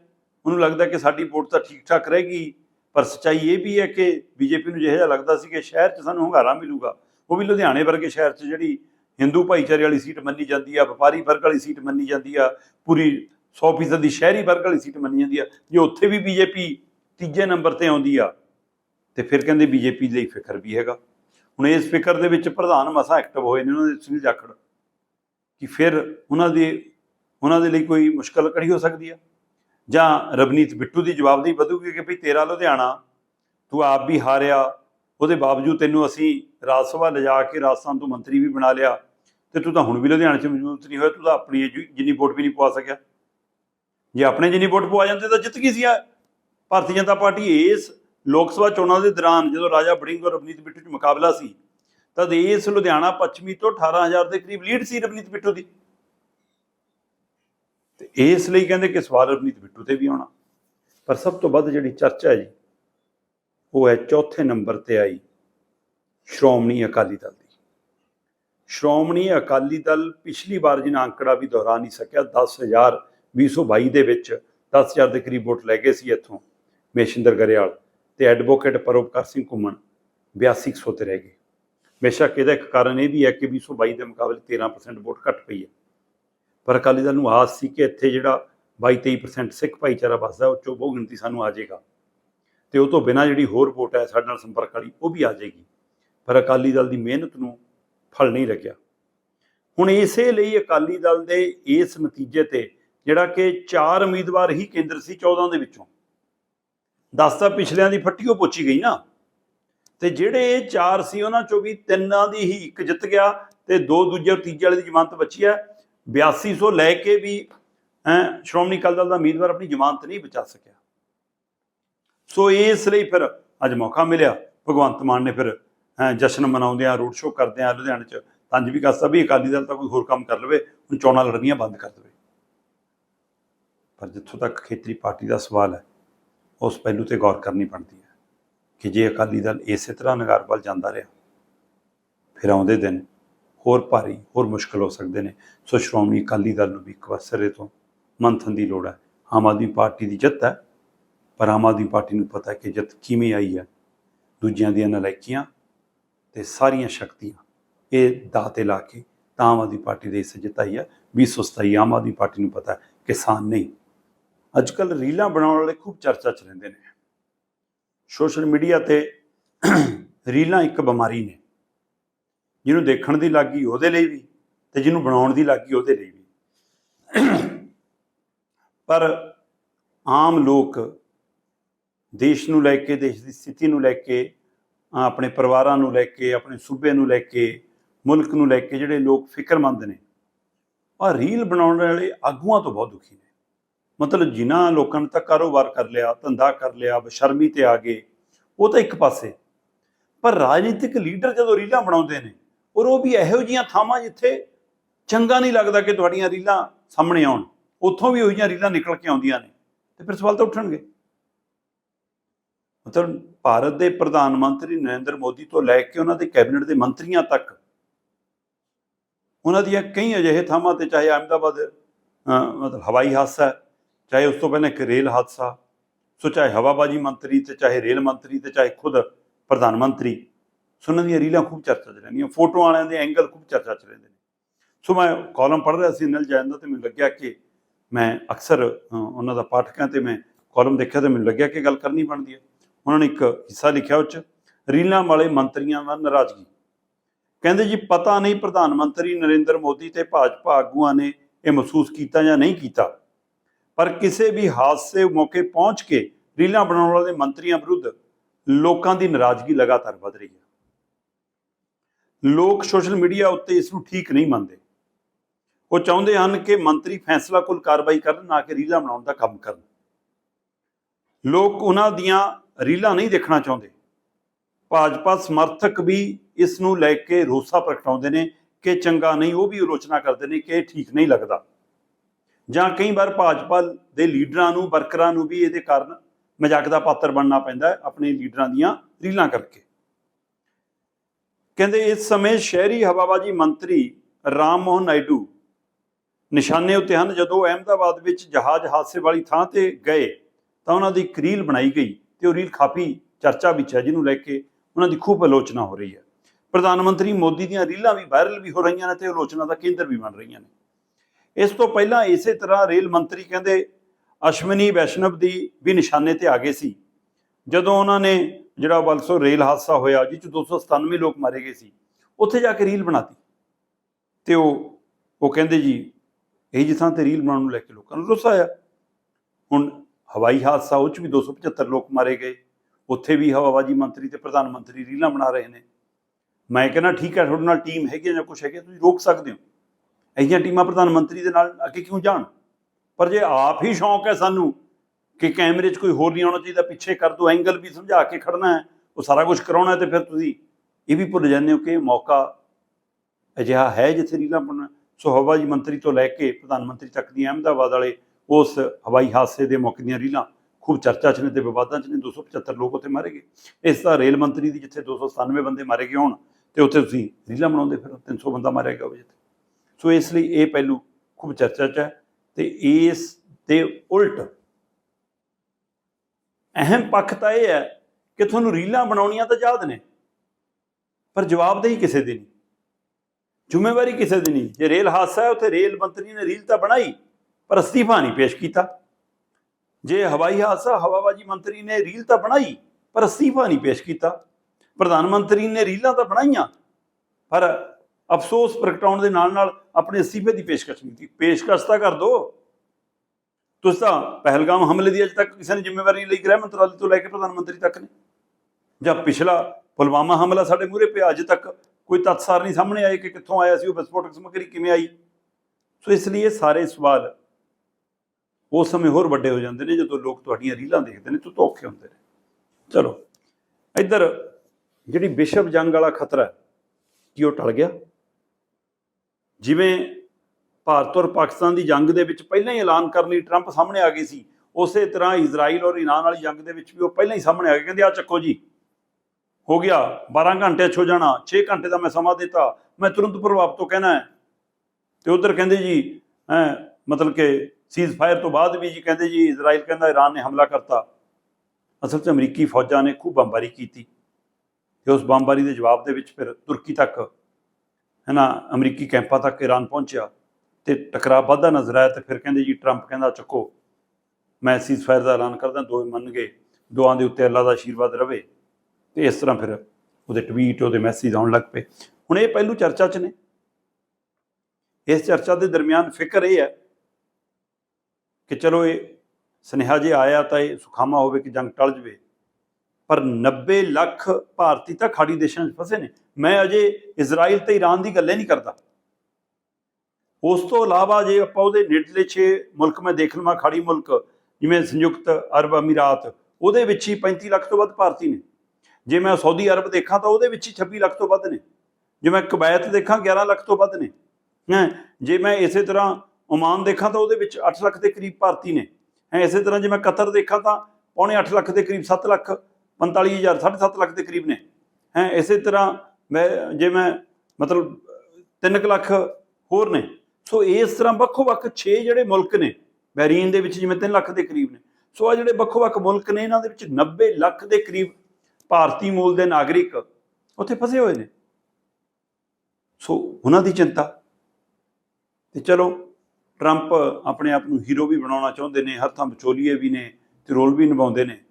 ਉਹਨੂੰ ਲੱਗਦਾ ਕਿ ਸਾਡੀ ਵੋਟ ਤਾਂ ਠੀਕ ਠਾਕ ਰਹੇਗੀ, ਪਰ ਸੱਚਾਈ ਇਹ ਵੀ ਹੈ ਕਿ ਬੀਜੇਪੀ ਨੂੰ ਜਿਹਾ ਲੱਗਦਾ ਸੀ ਕਿ ਸ਼ਹਿਰ 'ਚ ਸਾਨੂੰ ਹੰਗਾਰਾ ਮਿਲੂਗਾ। ਉਹ ਵੀ ਲੁਧਿਆਣੇ ਵਰਗੇ ਸ਼ਹਿਰ 'ਚ ਜਿਹੜੀ ਹਿੰਦੂ ਭਾਈਚਾਰੇ ਵਾਲੀ ਸੀਟ ਮੰਨੀ ਜਾਂਦੀ ਆ, ਵਪਾਰੀ ਵਰਗ ਵਾਲੀ ਸੀਟ ਮੰਨੀ ਜਾਂਦੀ ਆ, ਪੂਰੀ 100% ਦੀ ਸ਼ਹਿਰੀ ਵਰਗ ਵਾਲੀ ਸੀਟ ਮੰਨੀ ਜਾਂਦੀ ਆ, ਜੇ ਉੱਥੇ ਵੀ ਬੀਜੇਪੀ ਤੀਜੇ ਨੰਬਰ ਤੇ ਆਉਂਦੀ ਆ, ਤੇ ਫਿਰ ਕਹਿੰਦੇ ਬੀਜੇਪੀ ਲਈ ਫਿਕਰ ਵੀ ਹੈਗਾ। ਹੁਣ ਇਸ ਫਿਕਰ ਦੇ ਵਿੱਚ ਪ੍ਰਧਾਨ ਮਸਾ ਐਕਟਿਵ ਹੋਏ ਨੇ, ਉਹਨਾਂ ਦੇ ਸੁਨੀਲ ਜਾਖੜ। ਕਿ ਫਿਰ ਉਹਨਾਂ ਦੇ ਉਹਨਾਂ ਦੇ ਲਈ ਕੋਈ ਮੁਸ਼ਕਲ ਖੜੀ ਹੋ ਸਕਦੀ ਆ? ਜਾਂ ਰਵਨੀਤ ਬਿੱਟੂ ਦੀ ਜਵਾਬਦੇਹੀ ਵਧੂਗੀ ਕਿ ਭਈ ਤੇਰਾ ਲੁਧਿਆਣਾ, ਤੂੰ ਆਪ ਵੀ ਹਾਰਿਆ, ਉਹਦੇ ਬਾਵਜੂਦ ਤੈਨੂੰ ਅਸੀਂ ਰਾਜ ਸਭਾ ਲਿਜਾ ਕੇ ਰਾਜਸਥਾਨ ਤੋਂ ਮੰਤਰੀ ਵੀ ਬਣਾ ਲਿਆ, ਤੇ ਤੂੰ ਤਾਂ ਹੁਣ ਵੀ ਲੁਧਿਆਣੇ 'ਚ ਮੌਜੂਦ ਨਹੀਂ ਹੋਇਆ, ਤੂੰ ਤਾਂ ਆਪਣੀ ਜਿੰਨੀ ਵੋਟ ਵੀ ਨਹੀਂ ਪਵਾ ਸਕਿਆ। ਜੇ ਆਪਣੇ ਜਿੰਨੀ ਵੋਟ ਪਵਾ ਜਾਂਦੇ ਤਾਂ ਜਿੱਤ ਗਈ ਸੀ ਆ? ਭਾਰਤੀ ਜਨਤਾ ਪਾਰਟੀ ਇਸ ਲੋਕ ਸਭਾ ਚੋਣਾਂ ਦੇ ਦੌਰਾਨ ਜਦੋਂ ਰਾਜਾ ਬੜਿੰਗ ਔਰ ਰਵਨੀਤ ਬਿੱਟੂ 'ਚ ਮੁਕਾਬਲਾ ਸੀ ਤਦ ਇਸ ਲੁਧਿਆਣਾ ਪੱਛਮੀ ਤੋਂ 18000 ਦੇ ਕਰੀਬ ਲੀਡ ਸੀ ਰਵਨੀਤ ਬਿੱਟੂ ਦੀ। ਤੇ ਇਸ ਲਈ ਕਹਿੰਦੇ ਕਿ ਸਵਾਲ ਰਵਨੀਤ ਬਿੱਟੂ ਤੇ ਵੀ ਆਉਣਾ। ਪਰ ਸਭ ਤੋਂ ਵੱਧ ਜਿਹੜੀ ਚਰਚਾ ਜੀ, ਉਹ ਹੈ ਚੌਥੇ ਨੰਬਰ ਤੇ ਆਈ ਸ਼੍ਰੋਮਣੀ ਅਕਾਲੀ ਦਲ ਦੀ। ਸ਼੍ਰੋਮਣੀ ਅਕਾਲੀ ਦਲ ਪਿਛਲੀ ਵਾਰ ਜਿਹਨਾਂ ਅੰਕੜਾ ਵੀ ਦੁਹਰਾ ਨਹੀਂ ਸਕਿਆ 10000 2022 ਦੇ ਵਿੱਚ 10000 ਦੇ ਕਰੀਬ ਵੋਟ ਲੈ ਗਏ ਸੀ ਇੱਥੋਂ। ਮੇਸ਼ਿੰਦਰ ਗਰੇਵਾਲ ਤੇ ਐਡਵੋਕੇਟ ਪਰੋਪਕਾਰ ਸਿੰਘ ਘੁੰਮਣ 8200 ਤੇ ਰਹਿ ਗਏ। ਬੇਸ਼ੱਕ ਇਹਦਾ ਇੱਕ ਕਾਰਨ ਇਹ ਵੀ ਹੈ ਕਿ 2022 ਦੇ ਮੁਕਾਬਲੇ 13% ਵੋਟ ਘੱਟ ਪਈ ਹੈ। ਪਰ ਅਕਾਲੀ ਦਲ ਨੂੰ ਆਸ ਸੀ ਕਿ ਇੱਥੇ ਜਿਹੜਾ 22-23% ਸਿੱਖ ਭਾਈਚਾਰਾ ਵੱਸਦਾ ਉਹ ਚੋਂ ਬਹੁ ਗਿਣਤੀ ਸਾਨੂੰ ਆ ਜਾਏਗਾ। ਤੇ ਉਹ ਤੋਂ ਬਿਨਾਂ ਜਿਹੜੀ ਹੋਰ ਵੋਟ ਹੈ, ਸਾਡੇ ਨਾਲ ਸੰਪਰਕ ਵਾਲੀ, ਉਹ ਵੀ ਆ ਜਾਏਗੀ। ਪਰ ਅਕਾਲੀ ਦਲ ਦੀ ਮਿਹਨਤ ਨੂੰ ਫਲ ਨਹੀਂ ਲੱਗਿਆ। ਹੁਣ ਇਸੇ ਲਈ ਅਕਾਲੀ ਦਲ ਦੇ ਇਸ ਨਤੀਜੇ ਤੇ ਜਿਹੜਾ ਕਿ ਚਾਰ ਉਮੀਦਵਾਰ ਹੀ ਕੇਂਦਰ ਸੀ 14 ਦੇ ਵਿੱਚੋਂ। 10 ਤਾਂ ਪਿਛਲਿਆਂ ਦੀ ਫੱਟੀ ਉਹ ਪੁੱਛੀ ਗਈ ਨਾ। ਤੇ ਜਿਹੜੇ ਇਹ ਚਾਰ ਸੀ, ਉਹਨਾਂ ਚੋਂ ਵੀ ਤਿੰਨਾਂ ਦੀ ਹੀ ਇੱਕ ਜਿੱਤ ਗਿਆ ਤੇ ਦੋ ਦੂਜੇ ਤੀਜੇ ਵਾਲੇ ਦੀ ਜ਼ਮਾਨਤ ਬਚੀ ਹੈ। 8200 ਲੈ ਕੇ ਵੀ ਸ਼੍ਰੋਮਣੀ ਅਕਾਲੀ ਦਲ ਦਾ ਉਮੀਦਵਾਰ ਆਪਣੀ ਜ਼ਮਾਨਤ ਨਹੀਂ ਬਚਾ ਸਕਿਆ। ਸੋ ਇਸ ਲਈ ਫਿਰ ਅੱਜ ਮੌਕਾ ਮਿਲਿਆ। ਭਗਵੰਤ ਮਾਨ ਨੇ ਫਿਰ, ਹੈਂ, ਜਸ਼ਨ ਮਨਾਉਂਦਿਆਂ, ਰੋਡ ਸ਼ੋਅ ਕਰਦਿਆਂ ਲੁਧਿਆਣੇ 'ਚ ਤੰਜ ਵੀ ਕਸਤਾ ਵੀ ਅਕਾਲੀ ਦਲ ਤਾਂ ਕੋਈ ਹੋਰ ਕੰਮ ਕਰ ਲਵੇ, ਹੁਣ ਚੋਣਾਂ ਲੜਨੀਆਂ ਬੰਦ ਕਰ ਦੇਵੇ। ਪਰ ਜਿੱਥੋਂ ਤੱਕ ਖੇਤਰੀ ਪਾਰਟੀ ਦਾ ਸਵਾਲ ਹੈ, ਉਸ ਪਹਿਲੂ ਤੇ ਗੌਰ ਕਰਨੀ ਬਣਦੀ ਹੈ। ਕਿ ਜੇ ਅਕਾਲੀ ਦਲ ਇਸੇ ਤਰ੍ਹਾਂ ਨਗਾਰ ਵੱਲ ਜਾਂਦਾ ਰਿਹਾ, ਫਿਰ ਆਉਂਦੇ ਦਿਨ ਹੋਰ ਭਾਰੀ, ਹੋਰ ਮੁਸ਼ਕਲ ਹੋ ਸਕਦੇ ਨੇ। ਸੋ ਸ਼੍ਰੋਮਣੀ ਅਕਾਲੀ ਦਲ ਨੂੰ ਵੀ ਇੱਕ ਵਾਰ ਸਿਰੇ ਤੋਂ ਮੰਥਨ ਦੀ ਲੋੜ ਹੈ। ਆਮ ਆਦਮੀ ਪਾਰਟੀ ਦੀ ਜਿੱਤ ਹੈ, ਪਰ ਆਮ ਆਦਮੀ ਪਾਰਟੀ ਨੂੰ ਪਤਾ ਹੈ ਕਿ ਜਿੱਤ ਕਿਵੇਂ ਆਈ ਹੈ। ਦੂਜਿਆਂ ਦੀਆਂ ਨਲਾਇਕੀਆਂ ਤੇ ਸਾਰੀਆਂ ਸ਼ਕਤੀਆਂ, ਇਹ ਦਾਤੇ ਲਾ ਕੇ ਤਾਂ ਆਮ ਆਦਮੀ ਪਾਰਟੀ ਦੇ ਇਸ ਜਿੱਤ ਆਈ ਹੈ 2027 ਆਮ ਆਦਮੀ ਪਾਰਟੀ ਨੂੰ ਪਤਾ ਹੈ ਕਿਸਾਨ ਨਹੀਂ। ਅੱਜ ਕੱਲ ਰੀਲਾਂ ਬਣਾਉਣ ਵਾਲੇ ਖੂਬ ਚਰਚਾ ਚ ਰਹਿੰਦੇ ਨੇ। ਸੋਸ਼ਲ ਮੀਡੀਆ ਤੇ ਰੀਲਾਂ ਇੱਕ ਬਿਮਾਰੀ ਨੇ, ਜਿਹਨੂੰ ਦੇਖਣ ਦੀ ਲੱਗੀ ਉਹਦੇ ਲਈ ਵੀ ਤੇ ਜਿਹਨੂੰ ਬਣਾਉਣ ਦੀ ਲੱਗੀ ਉਹਦੇ ਲਈ ਵੀ। ਪਰ ਆਮ ਲੋਕ ਦੇਸ਼ ਨੂੰ ਲੈ ਕੇ, ਦੇਸ਼ ਦੀ ਸਥਿਤੀ ਨੂੰ ਲੈ ਕੇ, ਆਪਣੇ ਪਰਿਵਾਰਾਂ ਨੂੰ ਲੈ ਕੇ, ਆਪਣੇ ਸੂਬੇ ਨੂੰ ਲੈ ਕੇ, ਮੁਲਕ ਨੂੰ ਲੈ ਕੇ ਜਿਹੜੇ ਲੋਕ ਫਿਕਰਮੰਦ ਨੇ ਆ ਰੀਲ ਬਣਾਉਣ ਵਾਲੇ ਆਗੂਆਂ ਤੋਂ ਬਹੁਤ ਦੁਖੀ ਨੇ। ਮਤਲਬ ਜਿਨ੍ਹਾਂ ਲੋਕਾਂ ਨੇ ਤਾਂ ਕਾਰੋਬਾਰ ਕਰ ਲਿਆ, ਧੰਦਾ ਕਰ ਲਿਆ, ਬਸ਼ਰਮੀ ਤੇ ਆ ਗਏ, ਉਹ ਤਾਂ ਇੱਕ ਪਾਸੇ। ਪਰ ਰਾਜਨੀਤਿਕ ਲੀਡਰ ਜਦੋਂ ਰੀਲਾਂ ਬਣਾਉਂਦੇ ਨੇ, ਔਰ ਉਹ ਵੀ ਇਹੋ ਜਿਹੀਆਂ ਥਾਵਾਂ ਜਿੱਥੇ ਚੰਗਾ ਨਹੀਂ ਲੱਗਦਾ ਕਿ ਤੁਹਾਡੀਆਂ ਰੀਲਾਂ ਸਾਹਮਣੇ ਆਉਣ, ਉੱਥੋਂ ਵੀ ਉਹੋ ਜਿਹੀਆਂ ਰੀਲਾਂ ਨਿਕਲ ਕੇ ਆਉਂਦੀਆਂ ਨੇ, ਤੇ ਫਿਰ ਸਵਾਲ ਤਾਂ ਉੱਠਣਗੇ। ਮਤਲਬ ਭਾਰਤ ਦੇ ਪ੍ਰਧਾਨ ਮੰਤਰੀ ਨਰਿੰਦਰ ਮੋਦੀ ਤੋਂ ਲੈ ਕੇ ਉਹਨਾਂ ਦੇ ਕੈਬਨਿਟ ਦੇ ਮੰਤਰੀਆਂ ਤੱਕ, ਉਹਨਾਂ ਦੀਆਂ ਕਈ ਅਜਿਹੇ ਥਾਵਾਂ ਤੇ, ਚਾਹੇ ਅਹਿਮਦਾਬਾਦ ਮਤਲਬ ਹਵਾਈ ਹਾਦਸਾ ਚਾਹੇ ਉਸ ਤੋਂ ਪਹਿਲਾਂ ਇੱਕ ਰੇਲ ਹਾਦਸਾ, ਸੋ ਚਾਹੇ ਹਵਾਬਾਜੀ ਮੰਤਰੀ ਤੇ ਚਾਹੇ ਰੇਲ ਮੰਤਰੀ ਤੇ ਚਾਹੇ ਖੁਦ ਪ੍ਰਧਾਨ ਮੰਤਰੀ, ਸੋ ਉਹਨਾਂ ਦੀਆਂ ਰੀਲਾਂ ਖੂਬ ਚਰਚਾ 'ਚ ਰਹਿੰਦੀਆਂ, ਫੋਟੋ ਵਾਲਿਆਂ ਦੇ ਐਂਗਲ ਖੂਬ ਚਰਚਾ 'ਚ ਰਹਿੰਦੇ ਨੇ। ਸੋ ਮੈਂ ਕਾਲਮ ਪੜ੍ਹ ਰਿਹਾ ਸੀ ਨਲ ਜੈਨ ਦਾ ਤੇ ਮੈਨੂੰ ਲੱਗਿਆ ਕਿ ਮੈਂ ਅਕਸਰ ਉਹਨਾਂ ਦਾ ਪਾਠਕਾਂ ਤੇ ਮੈਂ ਕਾਲਮ ਦੇਖਿਆ ਤੇ ਮੈਨੂੰ ਲੱਗਿਆ ਕਿ ਗੱਲ ਕਰਨੀ ਬਣਦੀ ਹੈ। ਉਹਨਾਂ ਨੇ ਇੱਕ ਹਿੱਸਾ ਲਿਖਿਆ ਉਹ 'ਚ ਰੀਲਾਂ ਵਾਲੇ ਮੰਤਰੀਆਂ ਦਾ ਨਾਰਾਜ਼ਗੀ। ਕਹਿੰਦੇ ਜੀ, ਪਤਾ ਨਹੀਂ ਪ੍ਰਧਾਨ ਮੰਤਰੀ ਨਰਿੰਦਰ ਮੋਦੀ ਤੇ ਭਾਜਪਾ ਆਗੂਆਂ ਨੇ ਇਹ ਮਹਿਸੂਸ ਕੀਤਾ ਜਾਂ ਨਹੀਂ ਕੀਤਾ। ਪਰ ਕਿਸੇ ਵੀ ਹਾਦਸੇ ਮੌਕੇ ਪਹੁੰਚ ਕੇ ਰੀਲਾਂ ਬਣਾਉਣ ਵਾਲੇ ਮੰਤਰੀਆਂ ਵਿਰੁੱਧ ਲੋਕਾਂ ਦੀ ਨਾਰਾਜ਼ਗੀ ਲਗਾਤਾਰ ਵਧ ਰਹੀ ਹੈ। ਲੋਕ ਸੋਸ਼ਲ ਮੀਡੀਆ ਉੱਤੇ ਇਸ ਨੂੰ ਠੀਕ ਨਹੀਂ ਮੰਨਦੇ। ਉਹ ਚਾਹੁੰਦੇ ਹਨ ਕਿ ਮੰਤਰੀ ਫੈਸਲਾ ਕੁਲ ਕਾਰਵਾਈ ਕਰਨ, ਨਾ ਕਿ ਰੀਲਾਂ ਬਣਾਉਣ ਦਾ ਕੰਮ ਕਰਨ। ਲੋਕ ਉਹਨਾਂ ਦੀਆਂ ਰੀਲਾਂ ਨਹੀਂ ਦੇਖਣਾ ਚਾਹੁੰਦੇ। ਭਾਜਪਾ ਸਮਰਥਕ ਵੀ ਇਸ ਨੂੰ ਲੈ ਕੇ ਰੋਸਾ ਪ੍ਰਗਟਾਉਂਦੇ ਨੇ ਕਿ ਚੰਗਾ ਨਹੀਂ, ਉਹ ਵੀ ਆਲੋਚਨਾ ਕਰਦੇ ਨੇ ਕਿ ਇਹ ਠੀਕ ਨਹੀਂ ਲੱਗਦਾ। ਜਾਂ ਕਈ ਵਾਰ ਭਾਜਪਾ ਦੇ ਲੀਡਰਾਂ ਨੂੰ, ਵਰਕਰਾਂ ਨੂੰ ਵੀ ਇਹਦੇ ਕਾਰਨ ਮਜ਼ਾਕ ਦਾ ਪਾਤਰ ਬਣਨਾ ਪੈਂਦਾ ਹੈ ਆਪਣੇ ਲੀਡਰਾਂ ਦੀਆਂ ਰੀਲਾਂ ਕਰਕੇ। ਕਹਿੰਦੇ ਇਸ ਸਮੇਂ ਸ਼ਹਿਰੀ ਹਵਾਬਾਜੀ ਮੰਤਰੀ ਰਾਮ ਮੋਹਨ ਨਾਇਡੂ ਨਿਸ਼ਾਨੇ ਉੱਤੇ ਹਨ। ਜਦੋਂ ਅਹਿਮਦਾਬਾਦ ਵਿੱਚ ਜਹਾਜ਼ ਹਾਦਸੇ ਵਾਲੀ ਥਾਂ ਤੇ ਗਏ ਤਾਂ ਉਹਨਾਂ ਦੀ ਇੱਕ ਰੀਲ ਬਣਾਈ ਗਈ ਤੇ ਉਹ ਰੀਲ ਕਾਫੀ ਚਰਚਾ ਵਿੱਚ ਹੈ, ਜਿਹਨੂੰ ਲੈ ਕੇ ਉਹਨਾਂ ਦੀ ਖੂਬ ਆਲੋਚਨਾ ਹੋ ਰਹੀ ਹੈ। ਪ੍ਰਧਾਨ ਮੰਤਰੀ ਮੋਦੀ ਦੀਆਂ ਰੀਲਾਂ ਵੀ ਵਾਇਰਲ ਵੀ ਹੋ ਰਹੀਆਂ ਨੇ ਤੇ ਆਲੋਚਨਾ ਦਾ ਕੇਂਦਰ ਵੀ ਬਣ ਰਹੀਆਂ ਨੇ। ਇਸ ਤੋਂ ਪਹਿਲਾਂ ਇਸੇ ਤਰ੍ਹਾਂ ਰੇਲ ਮੰਤਰੀ ਕਹਿੰਦੇ ਅਸ਼ਵਨੀ ਵੈਸ਼ਨਵ ਦੀ ਵੀ ਨਿਸ਼ਾਨੇ ਤੇ ਆ ਗਏ ਸੀ। ਜਦੋਂ ਉਹਨਾਂ ਨੇ ਜਿਹੜਾ ਬਲਸੋ ਰੇਲ ਹਾਦਸਾ ਹੋਇਆ, ਜਿਸ 'ਚ 297 ਲੋਕ ਮਾਰੇ ਗਏ ਸੀ, ਉੱਥੇ ਜਾ ਕੇ ਰੀਲ ਬਣਾਤੀ। ਤੇ ਉਹ ਉਹ ਕਹਿੰਦੇ ਜੀ, ਇਹ ਜਿਥਾਂ ਤੇ ਰੀਲ ਬਣਾਉਣ ਨੂੰ ਲੈ ਕੇ ਲੋਕਾਂ ਨੂੰ ਰੁੱਸਾ ਆਇਆ। ਹੁਣ ਹਵਾਈ ਹਾਦਸਾ, ਉਹ 'ਚ ਵੀ 275 ਲੋਕ ਮਾਰੇ ਗਏ। ਉੱਥੇ ਵੀ ਹਵਾਬਾਜੀ ਮੰਤਰੀ ਤੇ ਪ੍ਰਧਾਨ ਮੰਤਰੀ ਰੀਲਾਂ ਬਣਾ ਰਹੇ ਨੇ। ਮੈਂ ਕਹਿੰਦਾ, ਠੀਕ ਹੈ, ਤੁਹਾਡੇ ਨਾਲ ਟੀਮ ਹੈਗੀ ਹੈ ਜਾਂ ਕੁਝ ਹੈਗਾ ਤੁਸੀਂ ਰੋਕ ਸਕਦੇ ਹੋ। ਅਜਿਹੀਆਂ ਟੀਮਾਂ ਪ੍ਰਧਾਨ ਮੰਤਰੀ ਦੇ ਨਾਲ ਅੱਗੇ ਕਿਉਂ ਜਾਣ? ਪਰ ਜੇ ਆਪ ਹੀ ਸ਼ੌਂਕ ਹੈ ਸਾਨੂੰ ਕਿ ਕੈਮਰੇ 'ਚ ਕੋਈ ਹੋਰ ਨਹੀਂ ਆਉਣਾ ਚਾਹੀਦਾ, ਪਿੱਛੇ ਕਰ ਦੋ, ਐਂਗਲ ਵੀ ਸਮਝਾ ਕੇ ਖੜਨਾ ਹੈ, ਉਹ ਸਾਰਾ ਕੁਝ ਕਰਾਉਣਾ ਹੈ ਤੇ ਫਿਰ ਤੁਸੀਂ ਇਹ ਵੀ ਭੁੱਲ ਜਾਂਦੇ ਹੋ ਕਿ ਮੌਕਾ ਅਜਿਹਾ ਹੈ ਜਿੱਥੇ ਰੀਲਾਂ ਬਣਨਾ ਸੋ ਹਵਾਈ ਮੰਤਰੀ ਤੋਂ ਲੈ ਕੇ ਪ੍ਰਧਾਨ ਮੰਤਰੀ ਤੱਕ ਦੀ ਅਹਿਮਦਾਬਾਦ ਵਾਲੇ ਉਸ ਹਵਾਈ ਹਾਦਸੇ ਦੇ ਮੌਕੇ ਦੀਆਂ ਰੀਲਾਂ ਖੂਬ ਚਰਚਾ 'ਚ ਨੇ ਤੇ ਵਿਵਾਦਾਂ 'ਚ ਨੇ 275 ਲੋਕ ਉੱਥੇ ਮਾਰੇ ਗਏ। ਇਸ ਦਾ ਰੇਲ ਮੰਤਰੀ ਦੀ ਜਿੱਥੇ 297 ਬੰਦੇ ਮਾਰੇ ਗਏ ਹੋਣ ਤੇ ਉੱਥੇ ਤੁਸੀਂ ਰੀਲਾਂ ਬਣਾਉਂਦੇ ਫਿਰ 300 ਬੰਦਾ ਮਾਰਿਆ ਗਿਆ ਹੋਵੇ ਜਿੱਥੇ। ਸੋ ਇਸ ਲਈ ਇਹ ਪਹਿਲੂ ਖੂਬ ਚਰਚਾ 'ਚ ਹੈ ਤੇ ਇਸ ਦੇ ਉਲਟ ਅਹਿਮ ਪੱਖ ਤਾਂ ਇਹ ਹੈ ਕਿ ਤੁਹਾਨੂੰ ਰੀਲਾਂ ਬਣਾਉਣੀਆਂ ਤਾਂ ਯਾਦ ਨੇ, ਪਰ ਜਵਾਬਦੇਹੀ ਕਿਸੇ ਦੀ ਨਹੀਂ। ਜ਼ਿੰਮੇਵਾਰੀ ਕਿਸੇ ਦੀ ਨਹੀਂ। ਜੇ ਰੇਲ ਹਾਦਸਾ ਹੈ, ਉੱਥੇ ਰੇਲ ਮੰਤਰੀ ਨੇ ਰੀਲ ਤਾਂ ਬਣਾਈ, ਪਰ ਅਸਤੀਫਾ ਨਹੀਂ ਪੇਸ਼ ਕੀਤਾ। ਜੇ ਹਵਾਈ ਹਾਦਸਾ, ਹਵਾਬਾਜੀ ਮੰਤਰੀ ਨੇ ਰੀਲ ਤਾਂ ਬਣਾਈ, ਪਰ ਅਸਤੀਫਾ ਨਹੀਂ ਪੇਸ਼ ਕੀਤਾ। ਪ੍ਰਧਾਨ ਮੰਤਰੀ ਨੇ ਰੀਲਾਂ ਤਾਂ ਬਣਾਈਆਂ, ਪਰ ਅਫਸੋਸ ਪ੍ਰਗਟਾਉਣ ਦੇ ਨਾਲ ਨਾਲ ਆਪਣੇ ਅਸਤੀਫੇ ਦੀ ਪੇਸ਼ਕਸ਼ ਕੀਤੀ। ਪੇਸ਼ਕਸ਼ ਤਾਂ ਕਰ ਦੋ। ਤੁਸੀਂ ਤਾਂ ਪਹਿਲਗਾਮ ਹਮਲੇ ਦੀ ਅਜੇ ਤੱਕ ਕਿਸੇ ਨੇ ਜ਼ਿੰਮੇਵਾਰੀ ਲਈ ਗ੍ਰਹਿ ਮੰਤਰਾਲੇ ਤੋਂ ਲੈ ਕੇ ਪ੍ਰਧਾਨ ਮੰਤਰੀ ਤੱਕ ਨੇ ਜਾਂ ਪਿਛਲਾ ਪੁਲਵਾਮਾ ਹਮਲਾ ਸਾਡੇ ਮੂਹਰੇ ਪਿਆ ਅਜੇ ਤੱਕ ਕੋਈ ਤੱਥਸਾਰ ਨਹੀਂ ਸਾਹਮਣੇ ਆਏ ਕਿ ਕਿੱਥੋਂ ਆਇਆ ਸੀ ਉਹ ਵਿਸਫੋਟਕ ਸਮੱਗਰੀ ਕਿਵੇਂ ਆਈ। ਸੋ ਇਸ ਲਈ ਇਹ ਸਾਰੇ ਸਵਾਲ ਉਸ ਸਮੇਂ ਹੋਰ ਵੱਡੇ ਹੋ ਜਾਂਦੇ ਨੇ ਜਦੋਂ ਲੋਕ ਤੁਹਾਡੀਆਂ ਰੀਲਾਂ ਦੇਖਦੇ ਨੇ ਤਾਂ ਧੋਖੇ ਹੁੰਦੇ ਨੇ। ਚਲੋ ਇੱਧਰ ਜਿਹੜੀ ਵਿਸ਼ਵ ਜੰਗ ਵਾਲਾ ਖਤਰਾ ਹੈ, ਕੀ ਉਹ ਟਲ ਗਿਆ? ਜਿਵੇਂ ਭਾਰਤ ਔਰ ਪਾਕਿਸਤਾਨ ਦੀ ਜੰਗ ਦੇ ਵਿੱਚ ਪਹਿਲਾਂ ਹੀ ਐਲਾਨ ਕਰਨ ਲਈ ਟਰੰਪ ਸਾਹਮਣੇ ਆ ਗਏ ਸੀ, ਉਸੇ ਤਰ੍ਹਾਂ ਇਜ਼ਰਾਈਲ ਔਰ ਈਰਾਨ ਵਾਲੀ ਜੰਗ ਦੇ ਵਿੱਚ ਵੀ ਉਹ ਪਹਿਲਾਂ ਹੀ ਸਾਹਮਣੇ ਆ ਗਏ, ਕਹਿੰਦੇ ਆ ਚੱਕੋ ਜੀ, ਹੋ ਗਿਆ 12 ਘੰਟੇ 'ਚ ਹੋ ਜਾਣਾ 6 ਘੰਟੇ ਦਾ ਮੈਂ ਸਮਾਂ ਦਿੱਤਾ, ਮੈਂ ਤੁਰੰਤ ਪ੍ਰਭਾਵ ਤੋਂ ਕਹਿਣਾ ਹੈ। ਤੇ ਉਧਰ ਕਹਿੰਦੇ ਜੀ ਐ ਮਤਲਬ ਕਿ ਸੀਜ਼ ਫਾਇਰ ਤੋਂ ਬਾਅਦ ਵੀ ਜੀ ਕਹਿੰਦੇ ਜੀ, ਇਜ਼ਰਾਈਲ ਕਹਿੰਦਾ ਈਰਾਨ ਨੇ ਹਮਲਾ ਕਰਤਾ। ਅਸਲ 'ਚ ਅਮਰੀਕੀ ਫੌਜਾਂ ਨੇ ਖੂਬ ਬੰਬਾਰੀ ਕੀਤੀ। ਤੇ ਉਸ ਬੰਬਾਰੀ ਦੇ ਜਵਾਬ ਦੇ ਵਿੱਚ ਫਿਰ ਤੁਰਕੀ ਤੱਕ ਹੈ ਨਾ ਅਮਰੀਕੀ ਕੈਂਪਾਂ ਤੱਕ ਈਰਾਨ ਪਹੁੰਚਿਆ ਤੇ ਟਕਰਾਅ ਵੱਧਦਾ ਨਜ਼ਰ ਆਇਆ ਤੇ ਫਿਰ ਕਹਿੰਦੇ ਜੀ, ਟਰੰਪ ਕਹਿੰਦਾ, ਚੱਕੋ, ਮੈਂ ਸੀਜ਼ ਫਾਇਰ ਦਾ ਐਲਾਨ ਕਰਦਾ, ਦੋਵੇਂ ਮੰਨ ਗਏ ਦੋਆਂ ਦੇ ਉੱਤੇ ਅੱਲਾ ਦਾ ਆਸ਼ੀਰਵਾਦ ਰਵੇ। ਤੇ ਇਸ ਤਰ੍ਹਾਂ ਫਿਰ ਉਹਦੇ ਟਵੀਟ ਉਹਦੇ ਮੈਸੇਜ ਆਉਣ ਲੱਗ ਪਏ। ਹੁਣ ਇਹ ਪਹਿਲੂ ਚਰਚਾ 'ਚ ਨੇ। ਇਸ ਚਰਚਾ ਦੇ ਦਰਮਿਆਨ ਫਿਕਰ ਇਹ ਹੈ ਕਿ ਚਲੋ ਇਹ ਸੁਨੇਹਾ ਜੇ ਆਇਆ ਤਾਂ ਇਹ ਸੁਖਾਮਾ ਹੋਵੇ ਕਿ ਜੰਗ ਟਲ ਜਵੇ। ਪਰ 90 ਲੱਖ ਭਾਰਤੀ ਤਾਂ ਖਾੜੀ ਦੇਸ਼ਾਂ 'ਚ ਫਸੇ ਨੇ। ਮੈਂ ਅਜੇ ਇਜ਼ਰਾਈਲ ਤੇ ਈਰਾਨ ਦੀ ਗੱਲ ਹੀ ਨਹੀਂ ਕਰਦਾ। ਉਸ ਤੋਂ ਇਲਾਵਾ ਜੇ ਆਪਾਂ ਉਹਦੇ ਨੇੜਲੇ 6 ਮੁਲਕ, ਮੈਂ ਦੇਖ ਲਵਾਂ ਖਾੜੀ ਮੁਲਕ, ਜਿਵੇਂ ਸੰਯੁਕਤ ਅਰਬ ਅਮੀਰਾਤ, ਉਹਦੇ ਵਿੱਚ ਹੀ 35 ਲੱਖ ਤੋਂ ਵੱਧ ਭਾਰਤੀ ਨੇ। ਜੇ ਮੈਂ ਸਾਊਦੀ ਅਰਬ ਦੇਖਾਂ ਤਾਂ ਉਹਦੇ ਵਿੱਚ ਹੀ 26 ਲੱਖ ਤੋਂ ਵੱਧ ਨੇ। ਜੇ ਮੈਂ ਕੁਵੈਤ ਦੇਖਾਂ 11 ਲੱਖ ਤੋਂ ਵੱਧ ਨੇ। ਹੈਂ, ਜੇ ਮੈਂ ਇਸੇ ਤਰ੍ਹਾਂ ਓਮਾਨ ਦੇਖਾਂ ਤਾਂ ਉਹਦੇ ਵਿੱਚ 8 ਲੱਖ ਦੇ ਕਰੀਬ ਭਾਰਤੀ ਨੇ। ਹੈ, ਇਸੇ ਤਰ੍ਹਾਂ ਜੇ ਮੈਂ ਕਤਰ ਦੇਖਾਂ ਤਾਂ ਪੌਣੇ 8 ਲੱਖ ਦੇ ਕਰੀਬ 7 ਲੱਖ 45000 7.5 ਲੱਖ ਦੇ ਕਰੀਬ ਨੇ। ਹੈ, ਇਸੇ ਤਰ੍ਹਾਂ ਮੈਂ, ਜੇ ਮੈਂ, ਮਤਲਬ 3 ਲੱਖ ਹੋਰ ਨੇ। ਸੋ ਇਸ ਤਰ੍ਹਾਂ ਵੱਖੋ-ਵੱਖ 6 ਜਿਹੜੇ ਮੁਲਕ ਨੇ, ਬਹਿਰੀਨ ਦੇ ਵਿੱਚ ਜਿਵੇਂ 3 ਲੱਖ ਦੇ ਕਰੀਬ ਨੇ। ਸੋ ਆ ਜਿਹੜੇ ਵੱਖੋ-ਵੱਖ ਮੁਲਕ ਨੇ, ਇਹਨਾਂ ਦੇ ਵਿੱਚ 90 ਲੱਖ ਦੇ ਕਰੀਬ ਭਾਰਤੀ ਮੂਲ ਦੇ ਨਾਗਰਿਕ ਉੱਥੇ ਫਸੇ ਹੋਏ ਨੇ। ਸੋ ਉਹਨਾਂ ਦੀ ਚਿੰਤਾ। ਤੇ ਚਲੋ, ਟਰੰਪ ਆਪਣੇ ਆਪ ਨੂੰ ਹੀਰੋ ਵੀ ਬਣਾਉਣਾ ਚਾਹੁੰਦੇ ਨੇ ਹਰ ਥਾਂ ਵਿਚੋਲੀਏ ਵੀ ਨੇ ਤੇ ਰੋਲ ਵੀ ਨਿਭਾਉਂਦੇ ਨੇ।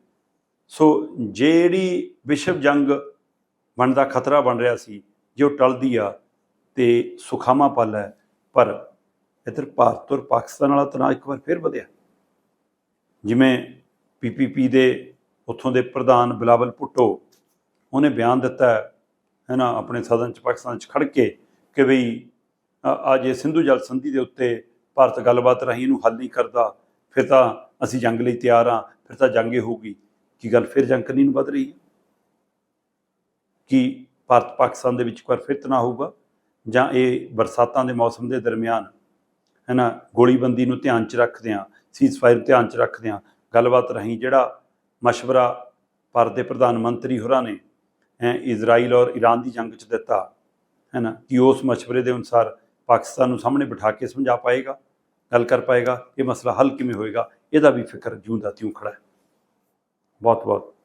ਸੋ ਜਿਹੜੀ ਵਿਸ਼ਵ ਜੰਗ ਬਣਨ ਦਾ ਖਤਰਾ ਬਣ ਰਿਹਾ ਸੀ, ਜੇ ਉਹ ਟਲਦੀ ਆ ਤੇ ਸੁਖਾਮਾ ਪਲ ਹੈ, ਪਰ ਇੱਧਰ ਭਾਰਤ ਔਰ ਪਾਕਿਸਤਾਨ ਵਾਲਾ ਤਣਾਅ ਇੱਕ ਵਾਰ ਫਿਰ ਵਧਿਆ। ਜਿਵੇਂ ਪੀਪੀਪੀ ਦੇ ਉੱਥੋਂ ਦੇ ਪ੍ਰਧਾਨ ਬਿਲਾਵਲ ਭੁੱਟੋ, ਉਹਨੇ ਬਿਆਨ ਦਿੱਤਾ ਹੈ ਨਾ, ਆਪਣੇ ਸਦਨ ਚ ਪਾਕਿਸਤਾਨ ਚ ਖੜ ਕੇ ਕਿ ਬਈ ਅੱਜ ਜੇ ਸਿੰਧੂ ਜਲ ਸੰਧੀ ਦੇ ਉੱਤੇ ਭਾਰਤ ਗੱਲਬਾਤ ਰਾਹੀਂ ਇਹਨੂੰ ਹੱਲ ਨਹੀਂ ਕਰਦਾ, ਫਿਰ ਤਾਂ ਅਸੀਂ ਜੰਗ ਲਈ ਤਿਆਰ ਹਾਂ, ਫਿਰ ਤਾਂ ਜੰਗ ਹੀ ਹੋਊਗੀ। ਕੀ ਗੱਲ ਫਿਰ ਜੰਗ ਕਰਨੀ ਨੂੰ ਵੱਧ ਰਹੀ ਹੈ? ਕੀ ਭਾਰਤ ਪਾਕਿਸਤਾਨ ਦੇ ਵਿੱਚ ਇੱਕ ਵਾਰ ਫਿਰ ਤਣਾਅ ਹੋਊਗਾ? ਜਾਂ ਇਹ ਬਰਸਾਤਾਂ ਦੇ ਮੌਸਮ ਦੇ ਦਰਮਿਆਨ ਹੈ ਨਾ ਗੋਲੀਬੰਦੀ ਨੂੰ ਧਿਆਨ 'ਚ ਰੱਖਦਿਆਂ ਸੀਜ਼ਫਾਇਰ ਧਿਆਨ 'ਚ ਰੱਖਦਿਆਂ ਗੱਲਬਾਤ ਰਾਹੀਂ ਜਿਹੜਾ ਮਸ਼ਵਰਾ ਭਾਰਤ ਦੇ ਪ੍ਰਧਾਨ ਮੰਤਰੀ ਹੋਰਾਂ ਨੇ ਇਜ਼ਰਾਈਲ ਔਰ ਈਰਾਨ ਦੀ ਜੰਗ 'ਚ ਦਿੱਤਾ ਹੈ ਨਾ ਕਿ ਉਸ ਮਸ਼ਵਰੇ ਦੇ ਅਨੁਸਾਰ ਪਾਕਿਸਤਾਨ ਨੂੰ ਸਾਹਮਣੇ ਬਿਠਾ ਕੇ ਸਮਝਾ ਪਾਏਗਾ, ਗੱਲ ਕਰ ਪਾਏਗਾ, ਇਹ ਮਸਲਾ ਹੱਲ ਕਿਵੇਂ ਹੋਏਗਾ, ਇਹਦਾ ਵੀ ਫਿਕਰ ਜਿਉਂਦਾ ਤਿਉਂ ਖੜਾ ਹੈ। ਬਹੁਤ ਬਹੁਤ